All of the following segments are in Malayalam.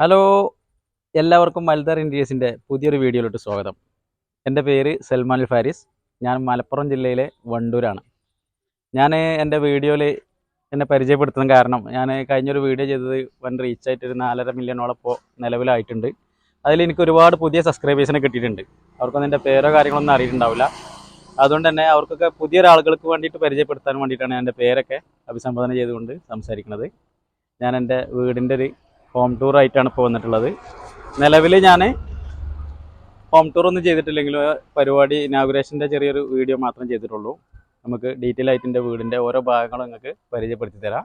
ഹലോ എല്ലാവർക്കും മൽദാർ ഇൻഡ്യസിന്റെ പുതിയൊരു വീഡിയോയിലോട്ട് സ്വാഗതം. എന്റെ പേര് സൽമാൻ ഫാരിസ്. ഞാൻ മലപ്പുറം ജില്ലയിലെ വണ്ടൂരാണ്. ഞാൻ എന്റെ വീഡിയോയിൽ എന്നെ പരിചയപ്പെടുത്തുന്ന കാരണം ഞാൻ കഴിഞ്ഞൊരു വീഡിയോ ചെയ്തത് വൺ റീച്ച് ആയിട്ട് ഒരു നാലര മില്യണോളം ഇപ്പോൾ നിലവിലായിട്ടുണ്ട്. അതിൽ എനിക്ക് ഒരുപാട് പുതിയ സബ്സ്ക്രൈബേഴ്സിനെ കിട്ടിയിട്ടുണ്ട്. അവർക്കൊന്നും എന്റെ പേരോ കാര്യങ്ങളൊന്നും അറിയിട്ടുണ്ടാവില്ല അതുകൊണ്ട് തന്നെ അവർക്കൊക്കെ പുതിയ ആളുകൾക്ക് വേണ്ടിയിട്ട് പരിചയപ്പെടുത്താൻ വേണ്ടിയിട്ടാണ് എന്റെ പേരൊക്കെ അഭിസംബോധന ചെയ്തുകൊണ്ട് സംസാരിക്കുന്നത്. ഞാൻ എന്റെ വീടിന്റെ ഒരു ഹോം ടൂർ ആയിട്ടാണ് ഇപ്പോൾ വന്നിട്ടുള്ളത്. നിലവിൽ ഞാൻ ഹോം ടൂർ ഒന്നും ചെയ്തിട്ടില്ലെങ്കിലും പരിപാടി ഇനാഗുറേഷന്റെ ചെറിയൊരു വീഡിയോ മാത്രം ചെയ്തിട്ടുള്ളൂ. നമുക്ക് ഡീറ്റെയിൽ ആയിട്ട് എന്റെ വീടിന്റെ ഓരോ ഭാഗങ്ങളും നിങ്ങൾക്ക് പരിചയപ്പെടുത്തി തരാം.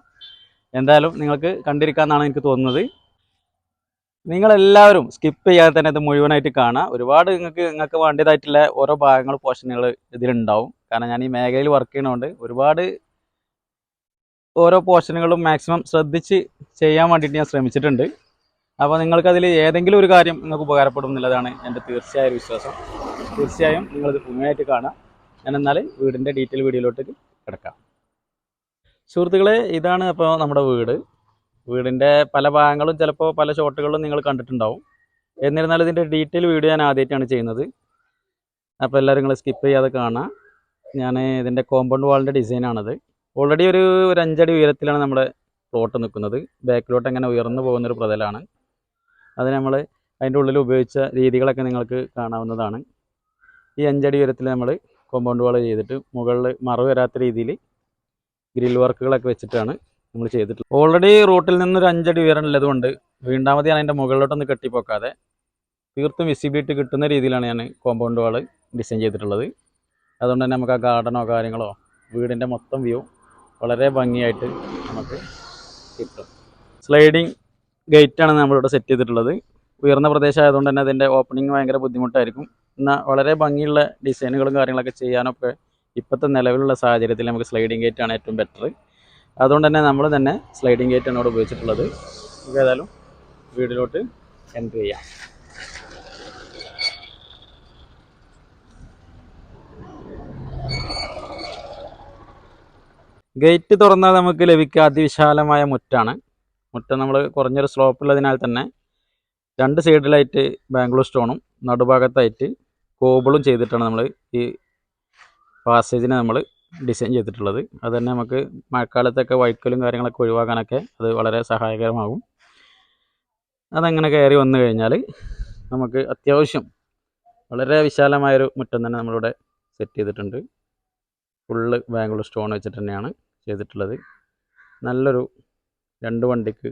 എന്തായാലും നിങ്ങൾക്ക് കണ്ടിരിക്കാമെന്നാണ് എനിക്ക് തോന്നുന്നത്. നിങ്ങളെല്ലാവരും സ്കിപ്പ് ചെയ്യാതെ തന്നെ ഇത് മുഴുവനായിട്ട് കാണാം ഒരുപാട് നിങ്ങൾക്ക് നിങ്ങൾക്ക് വേണ്ടതായിട്ടുള്ള ഓരോ ഭാഗങ്ങൾ പോർഷനുകൾ ഇതിലുണ്ടാവും. കാരണം ഞാൻ ഈ മേഖലയിൽ വർക്ക് ചെയ്യണതുകൊണ്ട് ഒരുപാട് ഓരോ പോർഷനുകളും മാക്സിമം ശ്രദ്ധിച്ച് ചെയ്യാൻ വേണ്ടിയിട്ട് ഞാൻ ശ്രമിച്ചിട്ടുണ്ട്. അപ്പോൾ നിങ്ങൾക്കതിൽ ഏതെങ്കിലും ഒരു കാര്യം നിങ്ങൾക്ക് ഉപകാരപ്പെടും എന്നുള്ളതാണ് എന്റെ തീർച്ചയായ വിശ്വാസം. തീർച്ചയായും നിങ്ങളിത് ഭംഗിയായിട്ട് കാണാം. ഞാൻ എന്നാൽ വീടിന്റെ ഡീറ്റെയിൽ വീഡിയോയിലോട്ട് കിടക്കാം. സുഹൃത്തുക്കളെ ഇതാണ് അപ്പോൾ നമ്മുടെ വീട്. വീടിന്റെ പല ഭാഗങ്ങളും ചിലപ്പോൾ പല ഷോട്ടുകളും നിങ്ങൾ കണ്ടിട്ടുണ്ടാവും. എന്നിരുന്നാലും ഇതിന്റെ ഡീറ്റെയിൽ വീഡിയോ ഞാൻ ആദ്യമായിട്ടാണ് ചെയ്യുന്നത്. അപ്പോൾ എല്ലാവരും നിങ്ങൾ സ്കിപ്പ് ചെയ്യാതെ കാണാം. ഞാൻ ഇതിന്റെ കോമ്പൗണ്ട് വാളിന്റെ ഡിസൈനാണത് ഓൾറെഡി ഒരു ഒരു അഞ്ചടി ഉയരത്തിലാണ് നമ്മുടെ പ്ലോട്ട് നിൽക്കുന്നത് ബാക്കിലോട്ട് അങ്ങനെ ഉയർന്നു പോകുന്ന ഒരു പ്രതലാണ്. അത് നമ്മൾ അതിന്റെ ഉള്ളിൽ ഉപയോഗിച്ച രീതികളൊക്കെ നിങ്ങൾക്ക് കാണാവുന്നതാണ്. ഈ അഞ്ചടി ഉയരത്തിൽ നമ്മൾ കോമ്പൗണ്ട് വാൾ ചെയ്തിട്ട് മുകളിൽ മറവ് വരാത്ത രീതിയിൽ ഗ്രിൽ വർക്കുകളൊക്കെ വെച്ചിട്ടാണ് നമ്മൾ ചെയ്തിട്ടുള്ളത്. ഓൾറെഡി റൂട്ടിൽ നിന്നൊരു അഞ്ചടി ഉയരം ഉള്ളതുകൊണ്ട് വീണ്ടാമതിയാണ് അതിന്റെ മുകളിലോട്ടൊന്ന് കെട്ടിപ്പോക്കാതെ തീർത്തും വിസിബിലിറ്റി കിട്ടുന്ന രീതിയിലാണ് ഞാൻ കോമ്പൗണ്ട് വാൾ ഡിസൈൻ ചെയ്തിട്ടുള്ളത്. അതുകൊണ്ട് തന്നെ നമുക്ക് ആ ഗാർഡനോ കാര്യങ്ങളോ വീടിന്റെ മൊത്തം വ്യൂ വളരെ ഭംഗിയായിട്ട് നമുക്ക് കിട്ടും. സ്ലൈഡിങ് ഗേറ്റാണ് നമ്മളിവിടെ സെറ്റ് ചെയ്തിട്ടുള്ളത്. ഉയർന്ന പ്രദേശമായതുകൊണ്ട് തന്നെ അതിന്റെ ഓപ്പണിങ് ഭയങ്കര ബുദ്ധിമുട്ടായിരിക്കും. എന്നാൽ വളരെ ഭംഗിയുള്ള ഡിസൈനുകളും കാര്യങ്ങളൊക്കെ ചെയ്യാനൊക്കെ ഇപ്പോഴത്തെ നിലവിലുള്ള സാഹചര്യത്തിൽ നമുക്ക് സ്ലൈഡിങ് ഗേറ്റാണ് ഏറ്റവും ബെറ്റർ അതുകൊണ്ട് തന്നെ നമ്മൾ തന്നെ സ്ലൈഡിങ് ഗേറ്റാണ് ഇവിടെ ഉപയോഗിച്ചിട്ടുള്ളത്. നമുക്ക് ഏതായാലും വീടിലോട്ട് എൻട്രി ചെയ്യാം. ഗേറ്റ് തുറന്നാൽ നമുക്ക് ലഭിക്കുക അതിവിശാലമായ മുറ്റാണ്. മുറ്റം നമ്മൾ കുറഞ്ഞൊരു സ്ലോപ്പുള്ളതിനാൽ തന്നെ രണ്ട് സൈഡിലായിട്ട് ബാംഗ്ലൂർ സ്റ്റോണും നടുഭാഗത്തായിട്ട് കോബിളും ചെയ്തിട്ടാണ് നമ്മൾ ഈ പാസേജിനെ നമ്മൾ ഡിസൈൻ ചെയ്തിട്ടുള്ളത്. അത് തന്നെ നമുക്ക് മഴക്കാലത്തൊക്കെ വൈക്കലും കാര്യങ്ങളൊക്കെ ഒഴിവാക്കാനൊക്കെ അത് വളരെ സഹായകരമാകും. അതങ്ങനെ കയറി വന്നു കഴിഞ്ഞാൽ നമുക്ക് അത്യാവശ്യം വളരെ വിശാലമായൊരു മുറ്റം തന്നെ നമ്മളിവിടെ സെറ്റ് ചെയ്തിട്ടുണ്ട്. ഫുള്ള് ബാംഗ്ലൂർ സ്റ്റോൺ വെച്ചിട്ട് തന്നെയാണ്. ചെയ്തിട്ടുള്ളത്. നല്ലൊരു രണ്ട് വണ്ടിക്ക്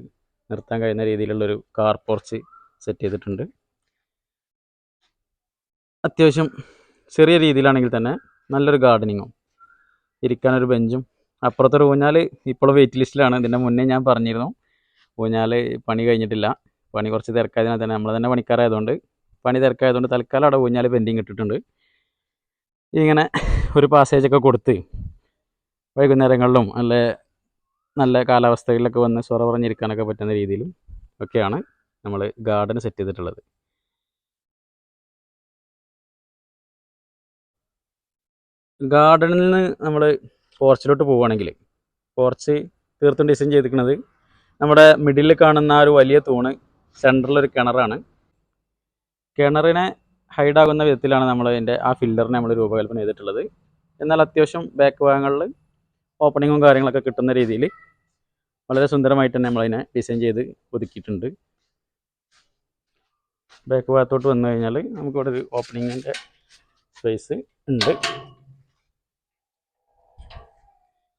നിർത്താൻ കഴിയുന്ന രീതിയിലുള്ളൊരു കാർ പോർച്ച് സെറ്റ് ചെയ്തിട്ടുണ്ട്. അത്യാവശ്യം ചെറിയ രീതിയിലാണെങ്കിൽ തന്നെ നല്ലൊരു ഗാർഡനിങ്ങും ഇരിക്കാനൊരു ബെഞ്ചും. അപ്പുറത്തൊരു ഊഞ്ഞാൽ ഇപ്പോഴും വെയിറ്റ് ലിസ്റ്റിലാണ് ഇതിന്റെ മുന്നേ ഞാൻ പറഞ്ഞിരുന്നു. ഊഞ്ഞാൽ പണി കഴിഞ്ഞിട്ടില്ല. പണി കുറച്ച് തിരക്കായതിനാൽ തന്നെ നമ്മൾ തന്നെ പണിക്കാരായതുകൊണ്ട് പണി തിരക്കായതുകൊണ്ട് തൽക്കാലം അവിടെ ഊഞ്ഞാൽ പെൻഡിങ് ഇട്ടിട്ടുണ്ട്. ഇങ്ങനെ ഒരു പാസേജൊക്കെ കൊടുത്ത് വൈകുന്നേരങ്ങളിലും നല്ല നല്ല കാലാവസ്ഥകളിലൊക്കെ വന്ന് സ്വറ പറഞ്ഞിരിക്കാനൊക്കെ പറ്റുന്ന രീതിയിലും ഒക്കെയാണ് നമ്മൾ ഗാർഡൻ സെറ്റ് ചെയ്തിട്ടുള്ളത്. ഗാർഡനിൽ നിന്ന് നമ്മൾ പോർച്ചിലോട്ട് പോവുകയാണെങ്കിൽ പോർച്ച് തീർത്തും ഡിസൈൻ ചെയ്തിരിക്കുന്നത് നമ്മുടെ മിഡിൽ കാണുന്ന ഒരു വലിയ തൂണ് സെന്ററിലൊരു കിണറാണ്. കിണറിനെ ഹൈഡാകുന്ന വിധത്തിലാണ് നമ്മൾ അതിന്റെ ആ ഫില്ലറിനെ നമ്മൾ രൂപകൽപ്പന ചെയ്തിട്ടുള്ളത്. എന്നാൽ അത്യാവശ്യം ബാക്ക് ഭാഗങ്ങളിൽ ഓപ്പണിങ്ങും കാര്യങ്ങളൊക്കെ കിട്ടുന്ന രീതിയിൽ വളരെ സുന്ദരമായിട്ട് തന്നെ നമ്മളതിനെ ഡിസൈൻ ചെയ്ത് ഒതുക്കിയിട്ടുണ്ട്. ബാക്ക് ഭാഗത്തോട്ട് വന്നു കഴിഞ്ഞാൽ നമുക്കിവിടെ ഒരു ഓപ്പണിങ്ങിന്റെ സ്പേസ് ഉണ്ട്.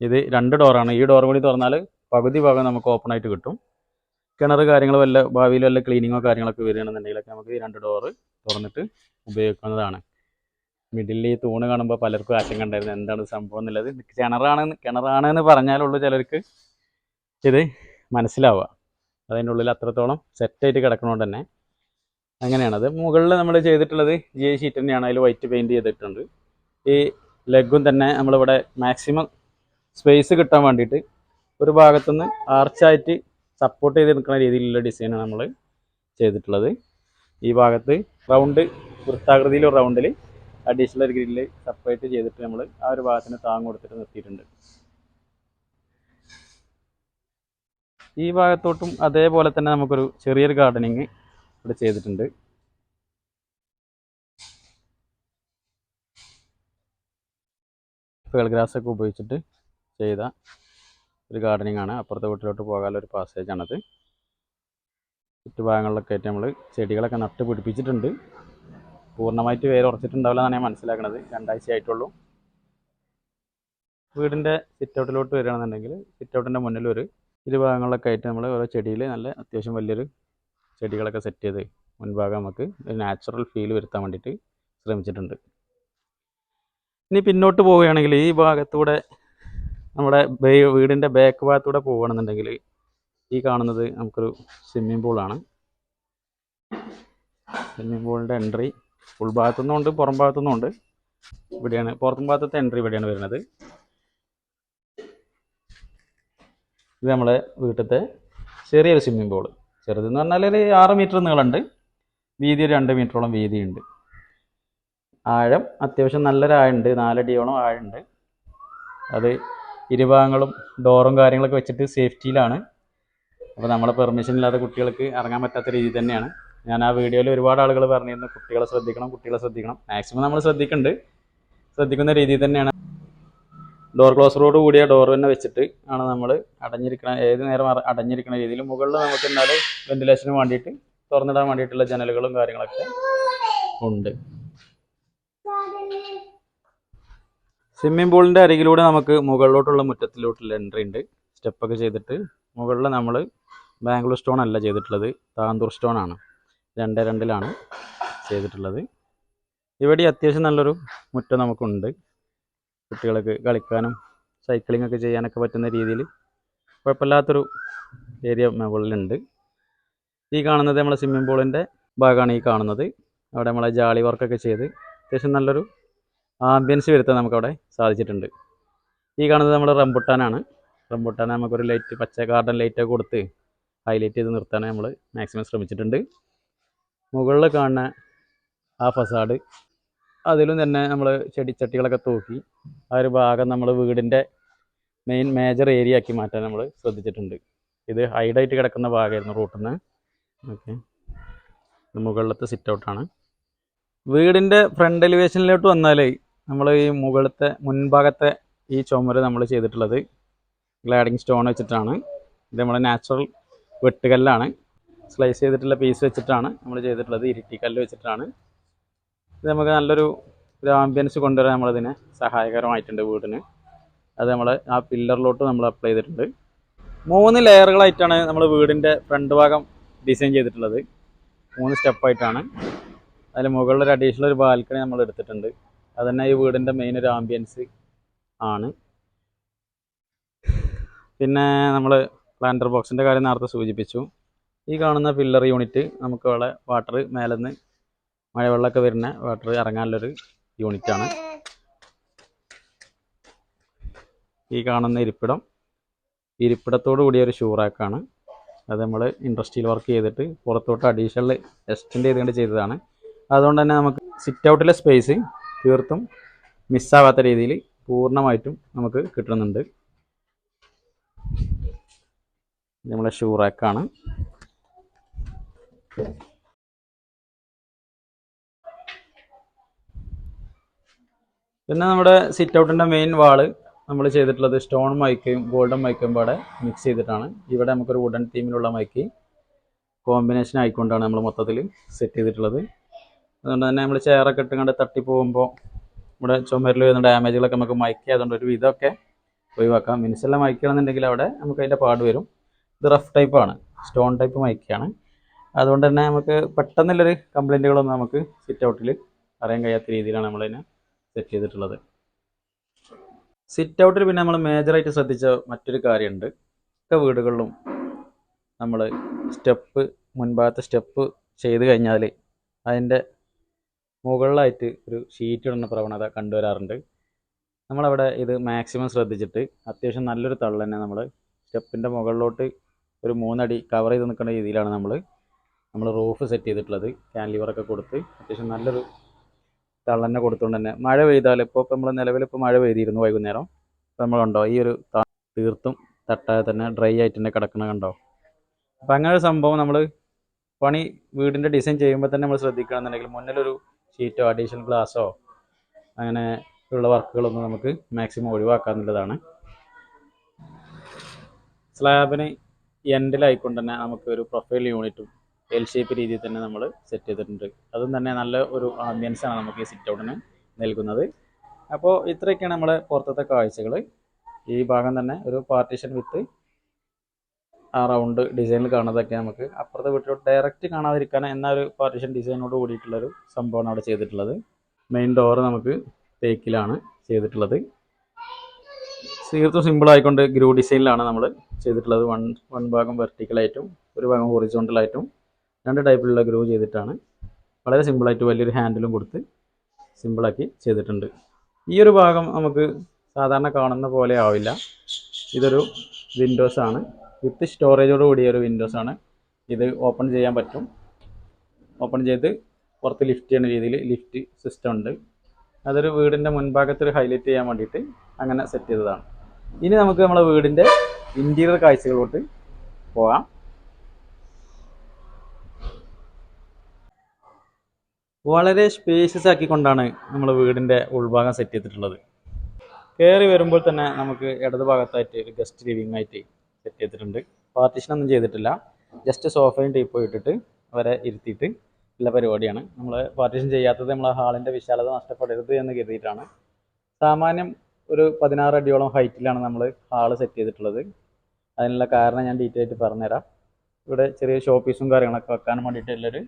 ഇത് രണ്ട് ഡോറാണ് ഈ ഡോർ കൂടി തുറന്നാൽ പകുതി ഭാഗം നമുക്ക് ഓപ്പൺ ആയിട്ട് കിട്ടും. കിണർ കാര്യങ്ങൾ വല്ല ഭാവിയിൽ വല്ല ക്ലീനിങ്ങോ കാര്യങ്ങളൊക്കെ വരികയാണെന്നുണ്ടെങ്കിലൊക്കെ നമുക്ക് ഈ രണ്ട് ഡോറ് തുറന്നിട്ട് ഉപയോഗിക്കുന്നതാണ് മിഡിൽ ഈ തൂണ് കാണുമ്പോൾ പലർക്കും ആശങ്ക ഉണ്ടായിരുന്നു. എന്താണ് സംഭവം എന്നുള്ളത്? കിണറാണ് കിണറാണെന്ന് പറഞ്ഞാലുള്ളൂ ചിലർക്ക് ഇത് മനസ്സിലാവുക. അതിന്റെ ഉള്ളിൽ അത്രത്തോളം സെറ്റായിട്ട് കിടക്കണോണ്ട് തന്നെ അങ്ങനെയാണ്. അത് മുകളിൽ നമ്മൾ ചെയ്തിട്ടുള്ളത് ജി ഐ ഷീറ്റ് തന്നെയാണ്. അതിൽ വൈറ്റ് പെയിന്റ് ചെയ്തിട്ടുണ്ട്. ഈ ലെഗും തന്നെ നമ്മളിവിടെ മാക്സിമം സ്പേസ് കിട്ടാൻ വേണ്ടിയിട്ട് ഒരു ഭാഗത്തുനിന്ന് ആർച്ചായിട്ട് സപ്പോർട്ട് ചെയ്ത് നിൽക്കുന്ന രീതിയിലുള്ള ഡിസൈനാണ് നമ്മൾ ചെയ്തിട്ടുള്ളത്. ഈ ഭാഗത്ത് റൗണ്ട് വൃത്താകൃതിയിൽ റൗണ്ടിൽ അഡീഷണൽ ഒരു ഗ്രില്ല് സെപ്പറേറ്റ് ചെയ്തിട്ട് നമ്മൾ ആ ഒരു ഭാഗത്തിന് താങ്ങ് കൊടുത്തിട്ട് നിർത്തിയിട്ടുണ്ട്. ഈ ഭാഗത്തോട്ടും അതേപോലെ തന്നെ നമുക്കൊരു ചെറിയൊരു ഗാർഡനിങ് ഇവിടെ ചെയ്തിട്ടുണ്ട്. പേൾ ഗ്രാസ് ഒക്കെ ഉപയോഗിച്ചിട്ട് ചെയ്ത ഒരു ഗാർഡനിങ് ആണ്. അപ്പുറത്തെ വീട്ടിലോട്ട് പോകാനുള്ള ഒരു പാസേജ് ആണത്. ചുറ്റുഭാഗങ്ങളിലൊക്കെ ആയിട്ട് നമ്മൾ ചെടികളൊക്കെ നട്ട് പിടിപ്പിച്ചിട്ടുണ്ട്. പൂർണമായിട്ട് വേര് ഉറച്ചിട്ടുണ്ടാവില്ല എന്നാണ് ഞാൻ മനസ്സിലാക്കുന്നത് രണ്ടാഴ്ച ആയിട്ടുള്ളൂ വീടിന്റെ സിറ്റൗട്ടിലോട്ട് വരികയാണെന്നുണ്ടെങ്കിൽ സിറ്റൗട്ടിന്റെ മുന്നിൽ ഒരു ഇരുഭാഗങ്ങളിലൊക്കെ ആയിട്ട് നമ്മൾ ഓരോ ചെടിയിൽ നല്ല അത്യാവശ്യം വലിയൊരു ചെടികളൊക്കെ സെറ്റ് ചെയ്ത് മുൻഭാഗം നമുക്ക് ഒരു നാച്ചുറൽ ഫീൽ വരുത്താൻ വേണ്ടിയിട്ട് ശ്രമിച്ചിട്ടുണ്ട്. ഇനി പിന്നോട്ട് പോവുകയാണെങ്കിൽ ഈ ഭാഗത്തൂടെ നമ്മുടെ ബേ- വീടിന്റെ ബാക്ക് ഭാഗത്തൂടെ പോവുകയാണെന്നുണ്ടെങ്കിൽ ഈ കാണുന്നത് നമുക്കൊരു സ്വിമ്മിംഗ് പൂളാണ് സ്വിമ്മിംഗ് പൂളിന്റെ എൻട്രി ഉൾഭാഗത്തുനിന്നുണ്ട് പുറം ഭാഗത്തു നിന്നുണ്ട് ഇവിടെയാണ് പുറത്തും ഭാഗത്തെ എൻട്രി ഇവിടെയാണ് വരുന്നത്. ഇത് നമ്മളെ വീട്ടിലത്തെ ചെറിയൊരു സ്വിമ്മിംഗ് പൂൾ ചെറുതെന്ന് പറഞ്ഞാൽ ഒരു ആറ് മീറ്റർ നീളമുണ്ട്. വീതി ഒരു രണ്ട് മീറ്ററോളം വീതിയുണ്ട്. ആഴം അത്യാവശ്യം നല്ലൊരു ആഴമുണ്ട്. നാലടിയോളം ആഴമുണ്ട്. അത് ഇരുഭാഗങ്ങളും ഡോറും കാര്യങ്ങളൊക്കെ വെച്ചിട്ട് സേഫ്റ്റിയിലാണ് അപ്പോൾ നമ്മളെ പെർമിഷൻ ഇല്ലാതെ കുട്ടികൾക്ക് ഇറങ്ങാൻ പറ്റാത്ത രീതി തന്നെയാണ്. ഞാൻ ആ വീഡിയോയിൽ ഒരുപാട് ആളുകൾ പറഞ്ഞിരുന്നു കുട്ടികളെ ശ്രദ്ധിക്കണം കുട്ടികളെ ശ്രദ്ധിക്കണം. മാക്സിമം നമ്മൾ ശ്രദ്ധിക്കുന്നുണ്ട്. ശ്രദ്ധിക്കുന്ന രീതിയിൽ തന്നെയാണ്. ഡോർ ക്ലോസറോട് കൂടിയ ഡോർ തന്നെ വെച്ചിട്ട് ആണ് നമ്മൾ അടഞ്ഞിരിക്കണ ഏത് നേരം അടഞ്ഞിരിക്കുന്ന രീതിയിൽ മുകളിൽ നമുക്ക് എന്നാൽ വെന്റിലേഷന് വേണ്ടിയിട്ട് തുറന്നിടാൻ വേണ്ടിയിട്ടുള്ള ജനലുകളും കാര്യങ്ങളൊക്കെ ഉണ്ട്. സ്വിമ്മിംഗ് പൂളിന്റെ അരികിലൂടെ നമുക്ക് മുകളിലോട്ടുള്ള മുറ്റത്തിലോട്ടുള്ള എൻട്രി ഉണ്ട്. സ്റ്റെപ്പൊക്കെ ചെയ്തിട്ട് മുകളിൽ നമ്മൾ ബാംഗ്ലൂർ സ്റ്റോൺ അല്ല ചെയ്തിട്ടുള്ളത് താന്തൂർ സ്റ്റോൺ ആണ്. രണ്ട് രണ്ടിലാണ് ചെയ്തിട്ടുള്ളത്. ഇവിടെ അത്യാവശ്യം നല്ലൊരു മുറ്റം നമുക്കുണ്ട്. കുട്ടികൾക്ക് കളിക്കാനും സൈക്ലിംഗ് ഒക്കെ ചെയ്യാനൊക്കെ പറ്റുന്ന രീതിയിൽ കുഴപ്പമില്ലാത്തൊരു ഏരിയ മുകളിലുണ്ട്. ഈ കാണുന്നത് നമ്മളെ സ്വിമ്മിംഗ് പൂളിന്റെ ഭാഗമാണ് ഈ കാണുന്നത്. അവിടെ നമ്മളെ ജാളി വർക്കൊക്കെ ചെയ്ത് അത്യാവശ്യം നല്ലൊരു ആംബിയൻസ് വരുത്താൻ നമുക്കവിടെ സാധിച്ചിട്ടുണ്ട്. ഈ കാണുന്നത് നമ്മൾ റംബുട്ടാനാണ് റംബുട്ടാൻ നമുക്കൊരു ലൈറ്റ് പച്ച ഗാർഡൻ ലൈറ്റൊക്കെ കൊടുത്ത് ഹൈലൈറ്റ് ചെയ്ത് നിർത്താൻ നമ്മൾ മാക്സിമം ശ്രമിച്ചിട്ടുണ്ട്. മുകളിൽ കാണുന്ന ആ ഫസാഡ്. അതിലും തന്നെ നമ്മൾ ചെടിച്ചട്ടികളൊക്കെ തൂക്കി ആ ഒരു ഭാഗം നമ്മൾ വീടിന്റെ മെയിൻ മേജർ ഏരിയ ആക്കി മാറ്റാൻ നമ്മൾ ശ്രദ്ധിച്ചിട്ടുണ്ട്. ഇത് ഹൈഡായിട്ട് കിടക്കുന്ന ഭാഗമായിരുന്നു റൂട്ടിൽ നിന്ന് ഓക്കെ മുകളിലത്തെ സിറ്റ് ഔട്ടാണ് വീടിന്റെ ഫ്രണ്ട് എലിവേഷനിലോട്ട് വന്നാൽ നമ്മൾ ഈ മുകളിലത്തെ മുൻഭാഗത്തെ ഈ ചുമര് നമ്മൾ ചെയ്തിട്ടുള്ളത് ഗ്ലാഡിങ് സ്റ്റോൺ വെച്ചിട്ടാണ്. ഇത് നമ്മുടെ നാച്ചുറൽ വെട്ടുകല്ലാണ്. സ്ലൈസ് ചെയ്തിട്ടുള്ള പീസ് വെച്ചിട്ടാണ് നമ്മൾ ചെയ്തിട്ടുള്ളത്. ഇരിട്ടിക്കല്ല് വെച്ചിട്ടാണ്. ഇത് നമുക്ക് നല്ലൊരു ഒരു ആംബിയൻസ് കൊണ്ടുവരാൻ നമ്മളതിനെ സഹായകരമായിട്ടുണ്ട് വീടിന്. അത് നമ്മൾ ആ പില്ലറിലോട്ട് നമ്മൾ അപ്ലൈ ചെയ്തിട്ടുണ്ട്. മൂന്ന് ലെയറുകളായിട്ടാണ് നമ്മൾ വീടിന്റെ ഫ്രണ്ട് ഭാഗം ഡിസൈൻ ചെയ്തിട്ടുള്ളത്. മൂന്ന് സ്റ്റെപ്പായിട്ടാണ് അതിൽ മുകളിൽ ഒരു അഡീഷണൽ ഒരു ബാൽക്കണി നമ്മൾ എടുത്തിട്ടുണ്ട്. അത് തന്നെ ഈ വീടിന്റെ മെയിൻ ഒരു ആംബിയൻസ് ആണ്. പിന്നെ നമ്മൾ പ്ലാന്റർ ബോക്സിന്റെ കാര്യം നേരത്തെ സൂചിപ്പിച്ചു. ഈ കാണുന്ന പില്ലർ യൂണിറ്റ് നമുക്ക് ഇവിടെ വാട്ടർ മേലെന്ന് മഴവെള്ളമൊക്കെ വരുന്ന വാട്ടർ ഇറങ്ങാനുള്ളൊരു യൂണിറ്റാണ് ഈ കാണുന്ന ഇരിപ്പിടം ഇരിപ്പിടത്തോടു കൂടിയ ഒരു ഷൂറാക്കാണ് അത് നമ്മൾ ഇൻഡസ്ട്രിയിൽ വർക്ക് ചെയ്തിട്ട് പുറത്തോട്ട് അഡീഷണൽ എക്സ്റ്റെൻഡ് ചെയ്തുകൊണ്ട് ചെയ്തതാണ്. അതുകൊണ്ട് തന്നെ നമുക്ക് സിറ്റ് ഔട്ടിലെ സ്പേസ് തീർത്തും മിസ്സാവാത്ത രീതിയിൽ പൂർണമായിട്ടും നമുക്ക് കിട്ടുന്നുണ്ട്. നമ്മളെ ഷൂ റാക്കാണ് പിന്നെ നമ്മുടെ സിറ്റ് ഔട്ടിന്റെ മെയിൻ വാൾ നമ്മൾ ചെയ്തിട്ടുള്ളത് സ്റ്റോൺ മൈക്കയും ഗോൾഡൻ മൈക്കയും പാടെ മിക്സ് ചെയ്തിട്ടാണ്. ഇവിടെ നമുക്കൊരു വുഡൻ തീമിലുള്ള മൈക്ക് കോമ്പിനേഷൻ ആയിക്കൊണ്ടാണ് നമ്മൾ മൊത്തത്തിൽ സെറ്റ് ചെയ്തിട്ടുള്ളത്. അതുകൊണ്ട് തന്നെ നമ്മൾ ചെയറൊക്കെ ഇട്ടുകൊണ്ട് തട്ടി പോകുമ്പോൾ നമ്മുടെ ചുമരിൽ വരുന്ന ഡാമേജുകളൊക്കെ നമുക്ക് മൈക്ക് ആയതുകൊണ്ട് ഒരു വിധമൊക്കെ ഒഴിവാക്കാം. മിനിസെല്ലാം മൈക്കുകയാണെന്നുണ്ടെങ്കിൽ അവിടെ നമുക്ക് അതിന്റെ പാട് വരും. ഇത് റഫ് ടൈപ്പാണ് സ്റ്റോൺ ടൈപ്പ് മൈക്കാണ് അതുകൊണ്ട് തന്നെ നമുക്ക് പെട്ടെന്നുള്ളൊരു കംപ്ലൈന്റുകളൊന്നും നമുക്ക് സിറ്റ് ഔട്ടിൽ അറിയാൻ കഴിയാത്ത രീതിയിലാണ് നമ്മളതിനെ സെറ്റ് ചെയ്തിട്ടുള്ളത്. സിറ്റ് ഔട്ടിൽ പിന്നെ നമ്മൾ മേജറായിട്ട് ശ്രദ്ധിച്ച മറ്റൊരു കാര്യമുണ്ട്. മിക്ക വീടുകളിലും നമ്മൾ സ്റ്റെപ്പ് മുൻഭാഗത്തെ സ്റ്റെപ്പ് ചെയ്ത് കഴിഞ്ഞാൽ അതിന്റെ മുകളിലായിട്ട് ഒരു ഷീറ്റ് ഇടുന്ന പ്രവണത കണ്ടുവരാറുണ്ട്. നമ്മളവിടെ ഇത് മാക്സിമം ശ്രദ്ധിച്ചിട്ട് അത്യാവശ്യം നല്ലൊരു തള്ളു തന്നെ നമ്മൾ സ്റ്റെപ്പിന്റെ മുകളിലോട്ട് ഒരു മൂന്നടി കവർ ചെയ്ത് നിൽക്കുന്ന രീതിയിലാണ് നമ്മൾ നമ്മൾ റൂഫ് സെറ്റ് ചെയ്തിട്ടുള്ളത്. ക്യാൻലിവറൊക്കെ കൊടുത്ത് അത്യാവശ്യം നല്ലൊരു തള്ളന്നെ കൊടുത്തുകൊണ്ട് തന്നെ. മഴ പെയ്താൽ ഇപ്പോൾ ഇപ്പോൾ നമ്മൾ നിലവിൽ ഇപ്പോൾ മഴ പെയ്തിരുന്നു വൈകുന്നേരം. ഇപ്പോൾ നമ്മൾ കണ്ടോ ഈ ഒരു തീർത്തും തട്ടാതെ തന്നെ ഡ്രൈ ആയിട്ട് തന്നെ കിടക്കണ കണ്ടോ? അപ്പം അങ്ങനെ ഒരു സംഭവം നമ്മൾ പണി വീടിന്റെ ഡിസൈൻ ചെയ്യുമ്പോൾ തന്നെ നമ്മൾ ശ്രദ്ധിക്കുകയാണെന്നുണ്ടെങ്കിൽ മുന്നിലൊരു ഷീറ്റോ അഡീഷണൽ ഗ്ലാസോ അങ്ങനെ ഉള്ള വർക്കുകളൊന്നും നമുക്ക് മാക്സിമം ഒഴിവാക്കാന്നുള്ളതാണ് സ്ലാബിന് എൻഡിലായിക്കൊണ്ട് തന്നെ നമുക്ക് ഒരു പ്രൊഫൈൽ യൂണിറ്റും എൽ ഷേപ്പ് രീതിയിൽ തന്നെ നമ്മൾ സെറ്റ് ചെയ്തിട്ടുണ്ട്. അതും തന്നെ നല്ല ഒരു ആണ് നമുക്ക് ഈ സിറ്റ് ഔട്ടിന് നൽകുന്നത്. അപ്പോൾ ഇത്രയൊക്കെയാണ് നമ്മുടെ പുറത്തത്തെ കാഴ്ചകൾ ഈ ഭാഗം തന്നെ ഒരു പാർട്ടീഷൻ വിത്ത് ആ റൗണ്ട് ഡിസൈനിൽ കാണുന്നതൊക്കെ നമുക്ക് അപ്പുറത്തെ വീട്ടിലോട്ട് ഡയറക്റ്റ് കാണാതിരിക്കാൻ എന്ന ഒരു പാർട്ടീഷൻ ഡിസൈനോട് കൂടിയിട്ടുള്ളൊരു സംഭവമാണ് അവിടെ ചെയ്തിട്ടുള്ളത്. മെയിൻ ഡോറ് നമുക്ക് തേക്കിലാണ് ചെയ്തിട്ടുള്ളത്. തീർത്തും സിമ്പിൾ ആയിക്കൊണ്ട് ഗ്രൂ ഡിസൈനിലാണ് നമ്മൾ ചെയ്തിട്ടുള്ളത്. വൺ വൺ ഭാഗം വെർട്ടിക്കലായിട്ടും ഒരു ഭാഗം ഹൊറിസോണ്ടലായിട്ടും രണ്ട് ടൈപ്പിലുള്ള ഗ്രൂ ചെയ്തിട്ടാണ്. വളരെ സിമ്പിളായിട്ട് വലിയൊരു ഹാൻഡിലും കൊടുത്ത് സിമ്പിളാക്കി ചെയ്തിട്ടുണ്ട്. ഈ ഒരു ഭാഗം നമുക്ക് സാധാരണ കാണുന്ന പോലെ ആവില്ല. ഇതൊരു വിൻഡോസ് ആണ്. വിത്ത് സ്റ്റോറേജോട് കൂടിയ ഒരു വിൻഡോസ് ആണ്. ഇത് ഓപ്പൺ ചെയ്യാൻ പറ്റും. ഓപ്പൺ ചെയ്ത് പുറത്ത് ലിഫ്റ്റ് ചെയ്യുന്ന രീതിയിൽ ലിഫ്റ്റ് സിസ്റ്റം ഉണ്ട്. അതൊരു വീടിന്റെ മുൻഭാഗത്ത് ഒരു ഹൈലൈറ്റ് ചെയ്യാൻ വേണ്ടിയിട്ട് അങ്ങനെ സെറ്റ് ചെയ്തതാണ്. ഇനി നമുക്ക് നമ്മളെ വീടിന്റെ ഇന്റീരിയർ കാഴ്ചകളോട്ട് പോകാം. വളരെ സ്പേഷ്യസ് ആക്കിക്കൊണ്ടാണ് നമ്മൾ വീടിന്റെ ഉൾഭാഗം സെറ്റ് ചെയ്തിട്ടുള്ളത്. കയറി വരുമ്പോൾ തന്നെ നമുക്ക് ഇടത് ഭാഗത്തായിട്ട് ഒരു ഗസ്റ്റ് ലിവിംഗ് ആയിട്ട് സെറ്റ് ചെയ്തിട്ടുണ്ട്. പാർട്ടീഷൻ ഒന്നും ചെയ്തിട്ടില്ല. ജസ്റ്റ് സോഫയും ടീപ്പും ഇട്ടിട്ട് അവരെ ഇരുത്തിയിട്ട് ഉള്ള പരിപാടിയാണ്. നമ്മൾ പാർട്ടീഷൻ ചെയ്യാത്തത് നമ്മൾ ഹാളിന്റെ വിശാലത നഷ്ടപ്പെടരുത് എന്ന് കരുതിയിട്ടാണ്. സാമാന്യം ഒരു പതിനാറ് അടിയോളം ഹൈറ്റിലാണ് നമ്മൾ ഹാൾ സെറ്റ് ചെയ്തിട്ടുള്ളത്. അതിനുള്ള കാരണം ഞാൻ ഡീറ്റെയിൽ ആയിട്ട് പറഞ്ഞുതരാം. ഇവിടെ ചെറിയ ഷോപ്പീസും കാര്യങ്ങളൊക്കെ വെക്കാൻ വേണ്ടിയിട്ടുള്ളൊരു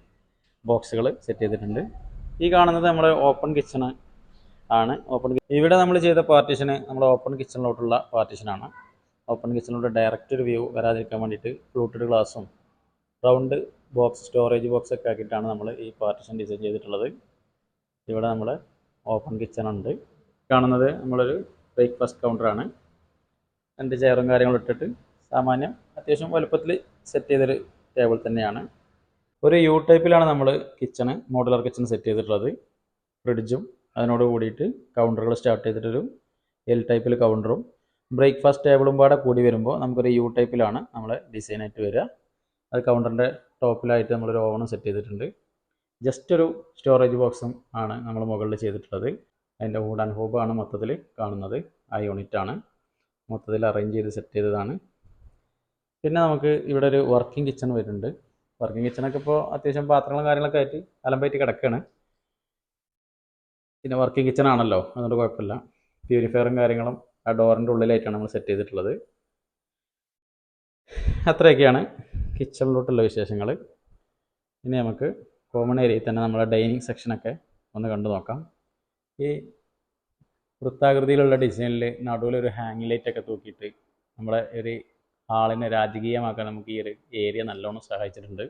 ബോക്സുകൾ സെറ്റ് ചെയ്തിട്ടുണ്ട്. ഈ കാണുന്നത് നമ്മുടെ ഓപ്പൺ കിച്ചൺ ആണ്. ഓപ്പൺ ഇവിടെ നമ്മൾ ചെയ്ത പാർട്ടീഷന് നമ്മുടെ ഓപ്പൺ കിച്ചണിലോട്ടുള്ള പാർട്ടീഷനാണ് ഓപ്പൺ കിച്ചണിലോട്ട് ഡയറക്റ്റ് ഒരു വ്യൂ വരാതിരിക്കാൻ വേണ്ടിയിട്ട് ഫ്ലൂട്ടഡ് ഗ്ലാസും റൗണ്ട് ബോക്സ് സ്റ്റോറേജ് ബോക്സ് ഒക്കെ ആക്കിയിട്ടാണ് നമ്മൾ ഈ പാർട്ടീഷൻ ഡിസൈൻ ചെയ്തിട്ടുള്ളത്. ഇവിടെ നമ്മൾ ഓപ്പൺ കിച്ചൺ ഉണ്ട്. കാണുന്നത് നമ്മളൊരു ബ്രേക്ക്ഫാസ്റ്റ് കൗണ്ടറാണ് രണ്ട് ചെയറും കാര്യങ്ങളും ഇട്ടിട്ട് സാമാന്യം അത്യാവശ്യം വലുപ്പത്തിൽ സെറ്റ് ചെയ്തൊരു ടേബിൾ തന്നെയാണ്. ഒരു യു ടൈപ്പിലാണ് നമ്മൾ കിച്ചണ് മോഡുലർ കിച്ചൺ സെറ്റ് ചെയ്തിട്ടുള്ളത്. ഫ്രിഡ്ജും അതിനോട് കൂടിയിട്ട് കൗണ്ടറുകൾ സ്റ്റാർട്ട് ചെയ്തിട്ടൊരു എൽ ടൈപ്പിൽ കൗണ്ടറും ബ്രേക്ക്ഫാസ്റ്റ് ടേബിളും പാടെ കൂടി വരുമ്പോൾ നമുക്കൊരു യു ടൈപ്പിലാണ് നമ്മൾ ഡിസൈനായിട്ട് വരിക. അത് കൗണ്ടറിന്റെ ടോപ്പിലായിട്ട് നമ്മളൊരു ഓവണും സെറ്റ് ചെയ്തിട്ടുണ്ട്. ജസ്റ്റ് ഒരു സ്റ്റോറേജ് ബോക്സും ആണ് നമ്മൾ മുകളിൽ ചെയ്തിട്ടുള്ളത്. അതിന്റെ ഹോബ് ഹോബാണ് മൊത്തത്തിൽ കാണുന്നത്. ആ യൂണിറ്റ് ആണ്. മൊത്തത്തിൽ അറേഞ്ച് ചെയ്ത് സെറ്റ് ചെയ്തതാണ്. പിന്നെ നമുക്ക് ഇവിടെ ഒരു വർക്കിംഗ് കിച്ചൺ വരുന്നുണ്ട്. വർക്കിംഗ് കിച്ചണൊക്കെ ഇപ്പോൾ അത്യാവശ്യം പാത്രങ്ങളും കാര്യങ്ങളൊക്കെ ആയിട്ട് അലമ്പായിട്ട് കിടക്കുകയാണ് പിന്നെ വർക്കിംഗ് കിച്ചൺ ആണല്ലോ അതുകൊണ്ട് കുഴപ്പമില്ല. പ്യൂരിഫയറും കാര്യങ്ങളും ആ ഡോറിന്റെ ഉള്ളിലായിട്ടാണ് നമ്മൾ സെറ്റ് ചെയ്തിട്ടുള്ളത്. അത്രയൊക്കെയാണ് കിച്ചണിലോട്ടുള്ള വിശേഷങ്ങൾ ഇനി നമുക്ക് കോമൺ ഏരിയയിൽ തന്നെ നമ്മുടെ ഡൈനിങ് സെക്ഷനൊക്കെ ഒന്ന് കണ്ടു നോക്കാം. ഈ വൃത്താകൃതിയിലുള്ള ഡിസൈനിൽ നടുവിലൊരു ഹാങ് ലൈറ്റ് ഒക്കെ തൂക്കിയിട്ട് നമ്മുടെ ഒരു ഹാളിനെ രാജകീയമാക്കാൻ നമുക്ക് ഈ ഒരു ഏരിയ നല്ലോണം സഹായിച്ചിട്ടുണ്ട്.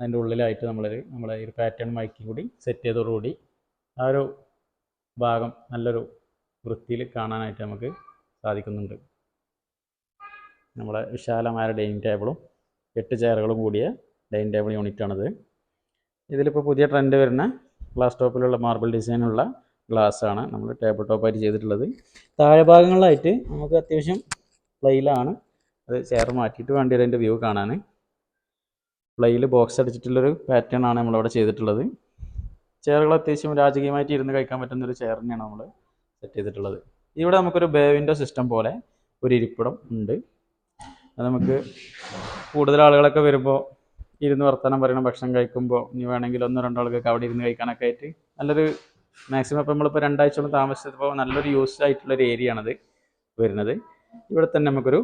അതിന്റെ ഉള്ളിലായിട്ട് നമ്മളൊരു നമ്മളെ ഒരു പാറ്റേൺ മയക്കി കൂടി സെറ്റ് ചെയ്തതോടുകൂടി ആ ഒരു ഭാഗം നല്ലൊരു വൃത്തിയിൽ കാണാനായിട്ട് നമുക്ക് സാധിക്കുന്നുണ്ട്. നമ്മളെ വിശാലമായ ഡൈനിങ് ടേബിളും എട്ട് ചെയറുകളും കൂടിയ ഡൈനിങ് ടേബിൾ യൂണിറ്റാണിത് ഇതിലിപ്പോൾ പുതിയ ട്രെൻഡ് വരുന്ന ഗ്ലാസ് ടോപ്പിലുള്ള മാർബിൾ ഡിസൈനുള്ള ഗ്ലാസ് ആണ് നമ്മൾ ടേബിൾ ടോപ്പായിട്ട് ചെയ്തിട്ടുള്ളത്. താഴെ ഭാഗങ്ങളിലായിട്ട് നമുക്ക് അത്യാവശ്യം പ്ലെയിലാണ് അത് ചെയർ മാറ്റിയിട്ട് വേണ്ടി അതിന്റെ വ്യൂ കാണാൻ പ്ലെയിൽ ബോക്സ് അടിച്ചിട്ടുള്ളൊരു പാറ്റേൺ ആണ് നമ്മളവിടെ ചെയ്തിട്ടുള്ളത്. ചെയറുകൾ അത്യാവശ്യം രാജകീയമായിട്ട് ഇരുന്ന് കഴിക്കാൻ പറ്റുന്ന ഒരു ചെയർ തന്നെയാണ് നമ്മൾ സെറ്റ് ചെയ്തിട്ടുള്ളത്. ഇവിടെ നമുക്കൊരു ബേവിന്റെ സിസ്റ്റം പോലെ ഒരു ഇരിപ്പിടം ഉണ്ട്. അത് നമുക്ക് കൂടുതൽ ആളുകളൊക്കെ വരുമ്പോൾ ഇരുന്ന് വർത്തമാനം പറയണം ഭക്ഷണം കഴിക്കുമ്പോൾ ഇനി വേണമെങ്കിൽ ഒന്നോ രണ്ടോ ആൾക്കൊക്കെ അവിടെ ഇരുന്ന് കഴിക്കാനൊക്കെ ആയിട്ട് നല്ലൊരു മാക്സിമം ഇപ്പോൾ നമ്മളിപ്പോൾ രണ്ടാഴ്ചയോളം താമസിച്ചപ്പോൾ നല്ലൊരു യൂസ് ആയിട്ടുള്ളൊരു ഏരിയ ആണത് വരുന്നത്. ഇവിടെ തന്നെ നമുക്കൊരു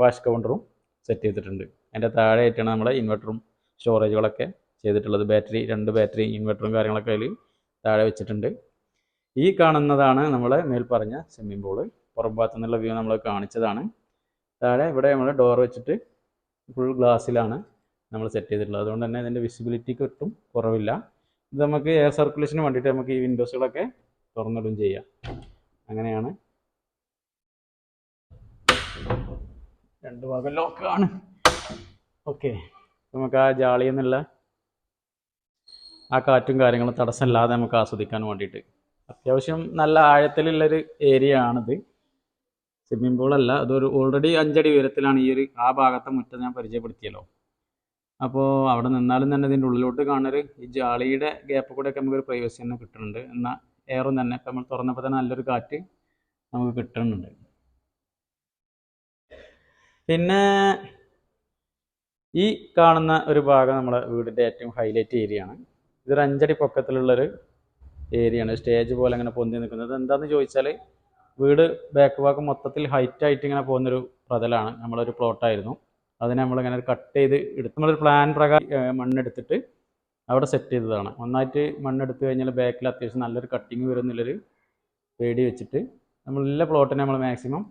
വാഷ് കൗണ്ടറും സെറ്റ് ചെയ്തിട്ടുണ്ട്. അതിന്റെ താഴെയായിട്ടാണ് നമ്മൾ ഇൻവെർട്ടറും സ്റ്റോറേജുകളൊക്കെ ചെയ്തിട്ടുള്ളത്. ബാറ്ററി രണ്ട് ബാറ്ററി ഇൻവെർട്ടറും കാര്യങ്ങളൊക്കെ അതിൽ താഴെ വെച്ചിട്ടുണ്ട്. ഈ കാണുന്നതാണ് നമ്മൾ മേൽ പറഞ്ഞ സ്വിമ്മിംഗ് പൂൾ പുറം ഭാഗത്തു നിന്നുള്ള വ്യൂ നമ്മൾ കാണിച്ചതാണ്. താഴെ ഇവിടെ നമ്മൾ ഡോർ വെച്ചിട്ട് ഫുൾ ഗ്ലാസ്സിലാണ് നമ്മൾ സെറ്റ് ചെയ്തിട്ടുള്ളത്. അതുകൊണ്ട് തന്നെ ഇതിന്റെ വിസിബിലിറ്റിക്ക് ഒട്ടും കുറവില്ല. ഇത് നമുക്ക് എയർ സർക്കുലേഷന് വേണ്ടിയിട്ട് നമുക്ക് ഈ വിൻഡോസുകളൊക്കെ തുറന്നിടും ചെയ്യാം. അങ്ങനെയാണ് രണ്ട് ഭാഗം ലോക്കാണ്. ഓക്കെ നമുക്ക് ആ ജാളിയിൽ നിന്നുള്ള ആ കാറ്റും കാര്യങ്ങളും തടസ്സമില്ലാതെ നമുക്ക് ആസ്വദിക്കാൻ വേണ്ടിയിട്ട്. അത്യാവശ്യം നല്ല ആഴത്തിലുള്ളൊരു ഏരിയ ആണിത് സ്വിമ്മിംഗ് പൂളല്ല അതൊരു ഓൾറെഡി അഞ്ചടി ഉയരത്തിലാണ് ഈ ഒരു ആ ഭാഗത്തെ മുറ്റം ഞാൻ പരിചയപ്പെടുത്തിയല്ലോ. അപ്പോൾ അവിടെ നിന്നാലും തന്നെ ഇതിന്റെ ഉള്ളിലോട്ട് കാണൊരു ഈ ജാളിയുടെ ഗ്യാപ്പ് കൂടെയൊക്കെ നമുക്കൊരു പ്രൈവസി തന്നെ കിട്ടുന്നുണ്ട്. എന്നാൽ എയറും തന്നെ. ഇപ്പം നമ്മൾ തുറന്നപ്പോൾ തന്നെ നല്ലൊരു കാറ്റ് നമുക്ക് കിട്ടുന്നുണ്ട്. പിന്നെ ഈ കാണുന്ന ഒരു ഭാഗം നമ്മുടെ വീടിന്റെ ഏറ്റവും ഹൈലൈറ്റ് ഏരിയ ആണ് ഇതൊരു അഞ്ചടി പൊക്കത്തിലുള്ളൊരു ഏരിയ ആണ് സ്റ്റേജ് പോലെ അങ്ങനെ പൊന്തി നിൽക്കുന്നത്. എന്താണെന്ന് ചോദിച്ചാൽ വീട് ബാക്ക് ഭാഗം മൊത്തത്തിൽ ഹൈറ്റ് ആയിട്ട് ഇങ്ങനെ പോകുന്നൊരു പ്രതലാണ്. നമ്മളൊരു പ്ലോട്ടായിരുന്നു അതിനെ നമ്മളിങ്ങനെ കട്ട് ചെയ്ത് എടുത്ത് നമ്മളൊരു പ്ലാൻ പ്രകാരം മണ്ണെടുത്തിട്ട് അവിടെ സെറ്റ് ചെയ്തതാണ്. ഒന്നായിട്ട് മണ്ണെടുത്ത് കഴിഞ്ഞാൽ ബാക്കിൽ അത്യാവശ്യം നല്ലൊരു കട്ടിങ് വരുന്നുള്ളൊരു പേടി വെച്ചിട്ട് നമ്മളെല്ലാ പ്ലോട്ടിനെ നമ്മൾ മാക്സിമം